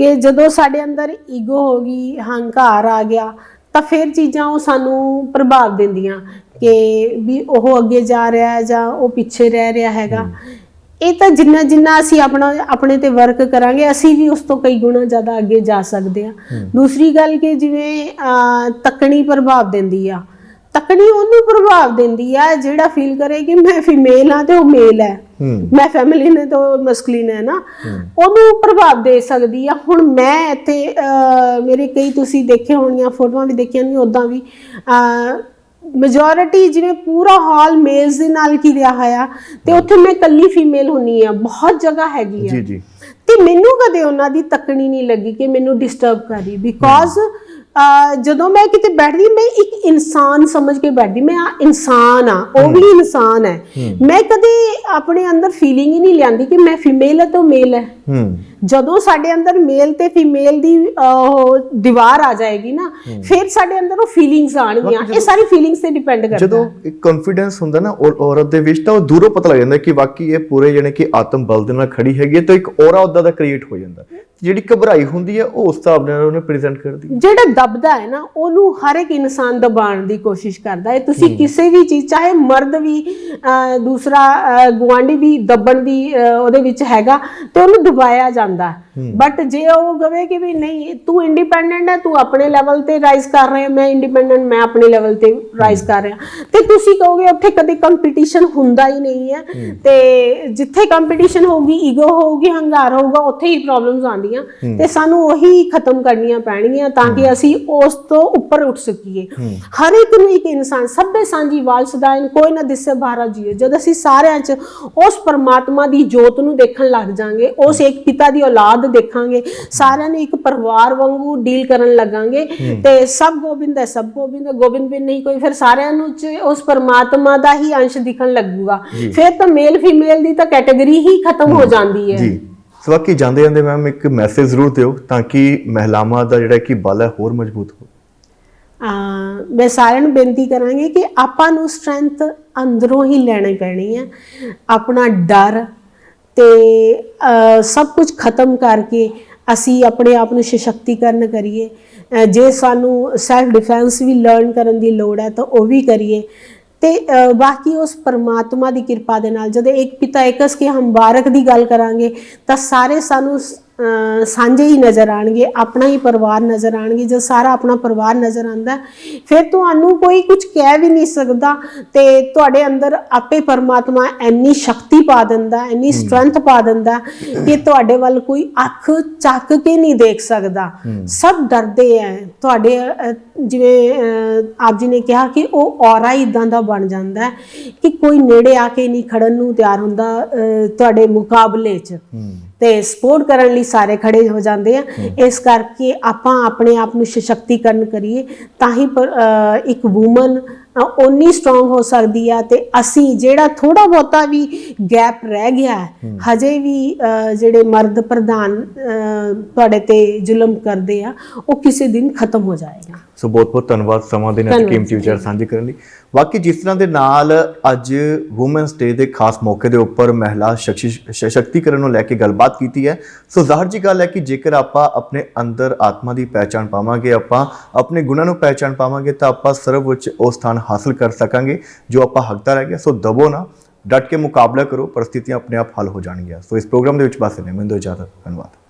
ਕਿ ਜਦੋਂ ਸਾਡੇ ਅੰਦਰ ਈਗੋ ਹੋ ਗਈ, ਹੰਕਾਰ ਆ ਗਿਆ, ਤਾਂ ਫਿਰ ਚੀਜ਼ਾਂ ਉਹ ਸਾਨੂੰ ਪ੍ਰਭਾਵ ਦਿੰਦੀਆਂ। ਕਿ ਵੀ ਉਹ ਅੱਗੇ ਜਾ ਰਿਹਾ ਹੈ ਜਾਂ ਉਹ ਪਿੱਛੇ ਰਹਿ ਰਿਹਾ ਹੈਗਾ। ਇਹ ਤਾਂ ਜਿੰਨਾ ਜਿੰਨਾ ਅਸੀਂ ਆਪਣਾ ਆਪਣੇ ਤੇ ਵਰਕ ਕਰਾਂਗੇ ਅਸੀਂ ਵੀ ਉਸ ਤੋਂ ਕਈ ਗੁਣਾ ਜ਼ਿਆਦਾ ਅੱਗੇ ਜਾ ਸਕਦੇ ਆ ਦੂਸਰੀ ਗੱਲ ਕਿ ਜਿਵੇਂ ਤੱਕਣੀ ਪ੍ਰਭਾਵ ਦਿੰਦੀ ਆ। ਤੱਕਣੀ ਉਹਨੂੰ ਪ੍ਰਭਾਵ ਦਿੰਦੀ ਆ ਜਿਹੜਾ ਫੀਲ ਕਰੇ ਕਿ ਮੈਂ ਫੀਮੇਲ ਆ ਤੇ ਉਹ ਮੇਲ ਹੈ। ਮੈਂ ਫੈਮਿਲੀਨ ਹੈ ਤਾਂ ਮਸਕਲੀਨ ਹੈ ਨਾ। ਉਹਨੂੰ ਪ੍ਰਭਾਵ ਦੇ ਸਕਦੀ ਆ। ਹੁਣ ਮੈਂ ਇੱਥੇ ਮੇਰੇ ਕਈ ਤੁਸੀਂ ਦੇਖੇ ਹੋਣੀਆਂ ਫੋਟੋਆਂ ਵੀ ਦੇਖੀਆਂ ਨਹੀਂ ਉਦਾਂ ਵੀ ਮੈਜੋਰਿਟੀ ਜਿਵੇਂ ਪੂਰਾ ਹਾਲ ਮੇਲਸ ਦੇ ਨਾਲ ਘਿਰਿਆ ਹੋਇਆ ਤੇ ਉੱਥੇ ਮੈਂ ਇਕੱਲੀ ਫੀਮੇਲ ਹੁੰਨੀ ਆ ਬਹੁਤ ਜਗ੍ਹਾ ਹੈਗੀ ਆ। ਜੀ ਜੀ। ਤੇ ਮੈਨੂੰ ਕਦੇ ਉਹਨਾਂ ਦੀ ਤੱਕਣੀ ਨਹੀਂ ਲੱਗੀ ਕਿ ਮੈਨੂੰ ਡਿਸਟਰਬ ਕਰੀ ਬਿਕੋਜ਼ ਜਦੋਂ ਮੈਂ ਕਿਤੇ ਬੈਠਦੀ ਮੈਂ ਇੱਕ ਇਨਸਾਨ ਸਮਝ ਕੇ ਬੈਠਦੀ ਮੈਂ ਆ ਇਨਸਾਨ ਆ ਉਹ ਵੀ ਇਨਸਾਨ ਹੈ। ਮੈਂ ਕਦੇ ਆਪਣੇ ਅੰਦਰ ਫੀਲਿੰਗ ਹੀ ਨਹੀਂ ਲਿਆਂਦੀ ਕਿ ਮੈਂ ਫੀਮੇਲ ਹੈ ਤਾਂ ਮੇਲ ਹੂੰ। ਜਦੋਂ ਸਾਡੇ ਅੰਦਰ ਮੇਲ ਤੇ ਫੀਮੇਲ ਦੀ ਉਹ ਦੀਵਾਰ ਆ ਜਾਏਗੀ ਨਾ ਫਿਰ ਸਾਡੇ ਅੰਦਰ ਉਹ ਫੀਲਿੰਗਸ ਆਣਗੀਆਂ ਇਹ ਸਾਰੀ ਫੀਲਿੰਗਸ ਤੇ ਡਿਪੈਂਡ ਕਰਦਾ। ਜਦੋਂ ਇੱਕ ਕੌਨਫੀਡੈਂਸ ਹੁੰਦਾ ਨਾ ਔਰ ਔਰਤ ਦੇ ਵਿੱਚ ਤਾਂ ਉਹ ਦੂਰੋਂ ਪਤਾ ਲੱਗ ਜਾਂਦਾ ਕਿ ਵਾਕਈ ਇਹ ਪੂਰੇ ਜਣੇ ਕਿ ਆਤਮ ਬਲ ਦੇ ਨਾਲ ਖੜੀ ਹੈਗੀ ਤਾਂ ਇੱਕ ਔਰਾ ਉਹਦਾ ਦਾ ਕ੍ਰੀਏਟ ਹੋ ਜਾਂਦਾ। ਜਿਹੜੀ ਘਬਰਾਈ ਹੁੰਦੀ ਹੈ ਉਹ ਉਸ ਹਿਸਾਬ ਨਾਲ ਉਹਨੇ ਪ੍ਰੈਜ਼ੈਂਟ ਕਰਦੀ ਹੈ। ਜਿਹੜਾ ਦਬਦਾ ਹੈ ਨਾ ਉਹਨੂੰ ਹਰ ਇੱਕ ਇਨਸਾਨ ਦਬਾਉਣ ਦੀ ਕੋਸ਼ਿਸ਼ ਕਰਦਾ ਹੈ। ਤੁਸੀਂ ਕਿਸੇ ਵੀ ਚੀਜ਼ ਚਾਹੇ ਮਰਦ ਵੀ ਦੂਸਰਾ ਗੁਆਂਢੀ ਵੀ ਦਬਣ ਦੀ ਉਹਦੇ ਵਿੱਚ ਹੈਗਾ ਤੇ ਉਹਨੂੰ ਦਬਾਇਆ ਜਾਂਦਾ। ਬਟ ਜੇ ਉਹ ਕਵੇ ਕਿ ਵੀ ਨਹੀਂ ਤੂੰ ਇੰਡੀਪੈਂਡੈਂਟ ਹੈ ਤੂੰ ਆਪਣੇ ਲੈਵਲ ਤੇ ਰਾਈਜ਼ ਕਰ ਰਿਹਾ ਮੈਂ ਇੰਡੀਪੈਂਡੈਂਟ ਮੈਂ ਆਪਣੇ ਲੈਵਲ ਤੇ ਰਾਈਜ਼ ਕਰ ਰਿਹਾ। ਤੇ ਤੁਸੀਂ ਕਹੋਗੇ ਉੱਥੇ ਕਦੇ ਕੰਪੀਟੀਸ਼ਨ ਹੁੰਦਾ ਹੀ ਨਹੀਂ ਹੈ। ਤੇ ਜਿੱਥੇ ਕੰਪੀਟੀਸ਼ਨ ਹੋਊਗੀ ਈਗੋ ਹੋਊਗੀ ਹੰਕਾਰ ਹੋਊਗਾ ਉੱਥੇ ਹੀ ਪ੍ਰੋਬਲਮਸ ਆਉਂਦੀਆਂ। ਤੇ ਸਾਨੂੰ ਉਹੀ ਖਤਮ ਕਰਨੀਆਂ ਪੈਣਗੀਆਂ ਤਾਂ ਕਿ ਅਸੀਂ ਉਸ ਤੋਂ ਉੱਪਰ ਉੱਠ ਸਕੀਏ। ਹਰ ਇੱਕ ਨੂੰ ਇੱਕ ਇਨਸਾਨ ਸਭੇ ਸਾਂਝੀ ਵਾਲ ਸਦਾਇਨ ਕੋਈ ਨਾ ਦਿਸੇ ਬਾਹਰਾ ਜੀਏ ਜਦ ਅਸੀਂ ਸਾਰਿਆਂ 'ਚ ਉਸ ਪਰਮਾਤਮਾ ਦੀ ਜੋਤ ਨੂੰ ਦੇਖਣ ਲੱਗ ਜਾਾਂਗੇ ਉਸ ਇੱਕ ਪਿਤਾ ਦੀ ਔਲਾਦ ਦੇਖਾਂਗੇ ਸਾਰਿਆਂ ਨੂੰ ਇੱਕ ਪਰਿਵਾਰ ਵਾਂਗੂ ਡੀਲ ਕਰਨ ਲੱਗਾਂਗੇ। ਤੇ ਸਭ ਗੋਬਿੰਦ ਹੈ ਸਭ ਗੋਬਿੰਦ ਹੈ ਗੋਬਿੰਦ ਬਿਨ ਨਹੀਂ ਕੋਈ ਫਿਰ ਸਾਰਿਆਂ ਨੂੰ 'ਚ ਉਸ ਪਰਮਾਤਮਾ ਦਾ ਹੀ ਅੰਸ਼ ਦਿਖਣ ਲੱਗੂਗਾ। ਫਿਰ ਤਾਂ ਮੇਲ ਫੀਮੇਲ ਦੀ ਤਾਂ ਕੈਟਾਗਰੀ ਹੀ ਖਤਮ ਹੋ ਜਾਂਦੀ ਹੈ। ਜੀ। ਸੋ ਬਾਕੀ ਜਾਂਦੇ ਜਾਂਦੇ ਮੈਮ ਇੱਕ ਮੈਸੇਜ ਜ਼ਰੂਰ ਦਿਓ ਤਾਂ ਕਿ ਮਹਿਲਾਵਾਂ ਦਾ ਜਿਹੜਾ ਕਿ ਬਲ ਹੈ ਹੋਰ ਮਜ਼ਬੂਤ ਹੋ ਅਹ ਮੈਂ ਸਾਰਿਆਂ ਨੂੰ ਬੇਨਤੀ ਕਰਾਂਗੀ ਕਿ ਆਪਾਂ ਨੂੰ ਸਟਰੈਂਥ ਅੰਦਰੋਂ ਹੀ ਲੈਣੀ ਪੈਣੀ ਹੈ। ਆਪਣਾ ਡਰ ਤੇ ਸਭ ਕੁਝ ਖਤਮ ਕਰਕੇ ਅਸੀਂ ਆਪਣੇ ਆਪ ਨੂੰ ਸਸ਼ਕਤੀਕਰਨ ਕਰੀਏ। ਜੇ ਸਾਨੂੰ ਸੈਲਫ ਡਿਫੈਂਸ ਵੀ ਲਰਨ ਕਰਨ ਦੀ ਲੋੜ ਹੈ ਤਾਂ ਉਹ ਵੀ ਕਰੀਏ। ਤੇ ਬਾਕੀ ਉਸ ਪਰਮਾਤਮਾ ਦੀ ਕਿਰਪਾ ਦੇ ਨਾਲ ਜਦੋਂ ਇੱਕ ਪਿਤਾ ਇਕਸ ਕੇ ਹਮ ਬਾਰਕ ਦੀ ਗੱਲ ਕਰਾਂਗੇ ਤਾਂ ਸਾਰੇ ਸਾਨੂੰ ਸਾਂਝੇ ਹੀ ਨਜ਼ਰ ਆਣਗੇ ਆਪਣਾ ਹੀ ਪਰਿਵਾਰ ਨਜ਼ਰ ਆਣਗੇ ਜਦ ਸਾਰਾ ਆਪਣਾ ਪਰਿਵਾਰ ਨਜ਼ਰ ਆਂਦਾ ਫਿਰ ਤੁਹਾਨੂੰ ਕੋਈ ਕੁਝ ਕਹਿ ਵੀ ਨਹੀਂ ਸਕਦਾ ਤੇ ਤੁਹਾਡੇ ਅੰਦਰ ਆਪੇ ਪਰਮਾਤਮਾ ਇੰਨੀ ਸ਼ਕਤੀ ਪਾ ਦਿੰਦਾ ਇੰਨੀ ਸਟਰੈਂਥ ਪਾ ਦਿੰਦਾ ਕਿ ਤੁਹਾਡੇ ਵੱਲ ਕੋਈ ਅੱਖ ਚੱਕ ਕੇ ਨਹੀਂ ਦੇਖ ਸਕਦਾ। ਸਭ ਡਰਦੇ ਐ। ਤੁਹਾਡੇ ਜਿਵੇਂ ਆਪ ਜੀ ਨੇ ਕਿਹਾ ਕਿ ਉਹ ਔਰਾ ਇਦਾਂ ਦਾ ਬਣ ਜਾਂਦਾ ਕਿ ਕੋਈ ਨੇੜੇ ਆ ਕੇ ਨਹੀਂ ਖੜਨ ਨੂੰ ਤਿਆਰ ਹੁੰਦਾ ਤੁਹਾਡੇ ਮੁਕਾਬਲੇ 'ਚ। ਤੇ ਸਪੋਰਟ ਕਰਨ ਲਈ ਸਾਰੇ ਖੜੇ ਹੋ ਜਾਂਦੇ ਆ। ਇਸ ਕਰਕੇ ਆਪਾਂ ਆਪਣੇ ਆਪ ਨੂੰ ਸਸ਼ਕਤੀਕਰਨ ਕਰੀਏ ਤਾਂ ਹੀ ਇੱਕ ਔਮਨ ਓਨੀ ਸਟਰੋਂਗ ਹੋ ਸਕਦੀ ਆ ਤੇ ਅਸੀਂ ਜਿਹੜਾ ਥੋੜਾ ਬਹੁਤਾ ਵੀ ਗੈਪ ਰਹਿ ਗਿਆ ਹੈ ਹਜੇ ਵੀ ਜਿਹੜੇ ਮਰਦ ਪ੍ਰਧਾਨ ਤੁਹਾਡੇ ਤੇ ਜ਼ੁਲਮ ਕਰਦੇ ਆ ਉਹ ਕਿਸੇ ਦਿਨ ਖਤਮ ਹੋ ਜਾਏਗਾ। ਸੋ ਬਹੁਤ ਬਹੁਤ ਧੰਨਵਾਦ ਸਮਾਂ ਦੇ ਨਾਲ ਕੀਮਤੀ ਵਿਚਾਰ ਸਾਂਝੇ ਕਰਨ ਲਈ। ਬਾਕੀ ਜਿਸ ਤਰ੍ਹਾਂ ਦੇ ਨਾਲ ਅੱਜ ਔਮਨਸ ਡੇ ਦੇ ਖਾਸ ਮੌਕੇ ਦੇ ਉੱਪਰ ਮਹਿਲਾ ਸ਼ਕਤੀ- ਸਸ਼ਕਤੀਕਰਨ ਨੂੰ ਲੈ ਕੇ ਗੱਲਬਾਤ ਕੀਤੀ ਹੈ। ਸੋ ਜ਼ਾਹਰ ਜੀ ਗੱਲ ਹੈ ਕਿ ਜੇਕਰ ਆਪਾਂ ਆਪਣੇ ਅੰਦਰ ਆਤਮਾ ਦੀ ਪਹਿਚਾਣ ਪਾਵਾਂਗੇ ਆਪਾਂ ਆਪਣੇ ਗੁਣਾਂ ਨੂੰ ਪਹਿਚਾਣ ਪਾਵਾਂਗੇ ਤਾਂ ਆਪਾਂ ਸਰਵ ਉੱਚ ਉਹ ਸਥਾਨ ਹਾਸਲ ਕਰ ਸਕਾਂਗੇ, ਜੋ ਆਪਾਂ ਹੱਕਦਾਰ ਹੈਗੇ ਸੋ ਦਬੋ ਨਾ, ਡਟ ਕੇ ਮੁਕਾਬਲਾ ਕਰੋ ਪਰਿਸਥਿਤੀਆਂ ਆਪਣੇ ਆਪ ਹੱਲ ਹੋ ਜਾਣਗੀਆਂ। ਸੋ ਇਸ ਪ੍ਰੋਗਰਾਮ ਦੇ ਵਿੱਚ ਬਸ ਨੇ ਮੈਨੂੰ ਦਿਓ ਇਜਾਜ਼ਤ, ਧੰਨਵਾਦ।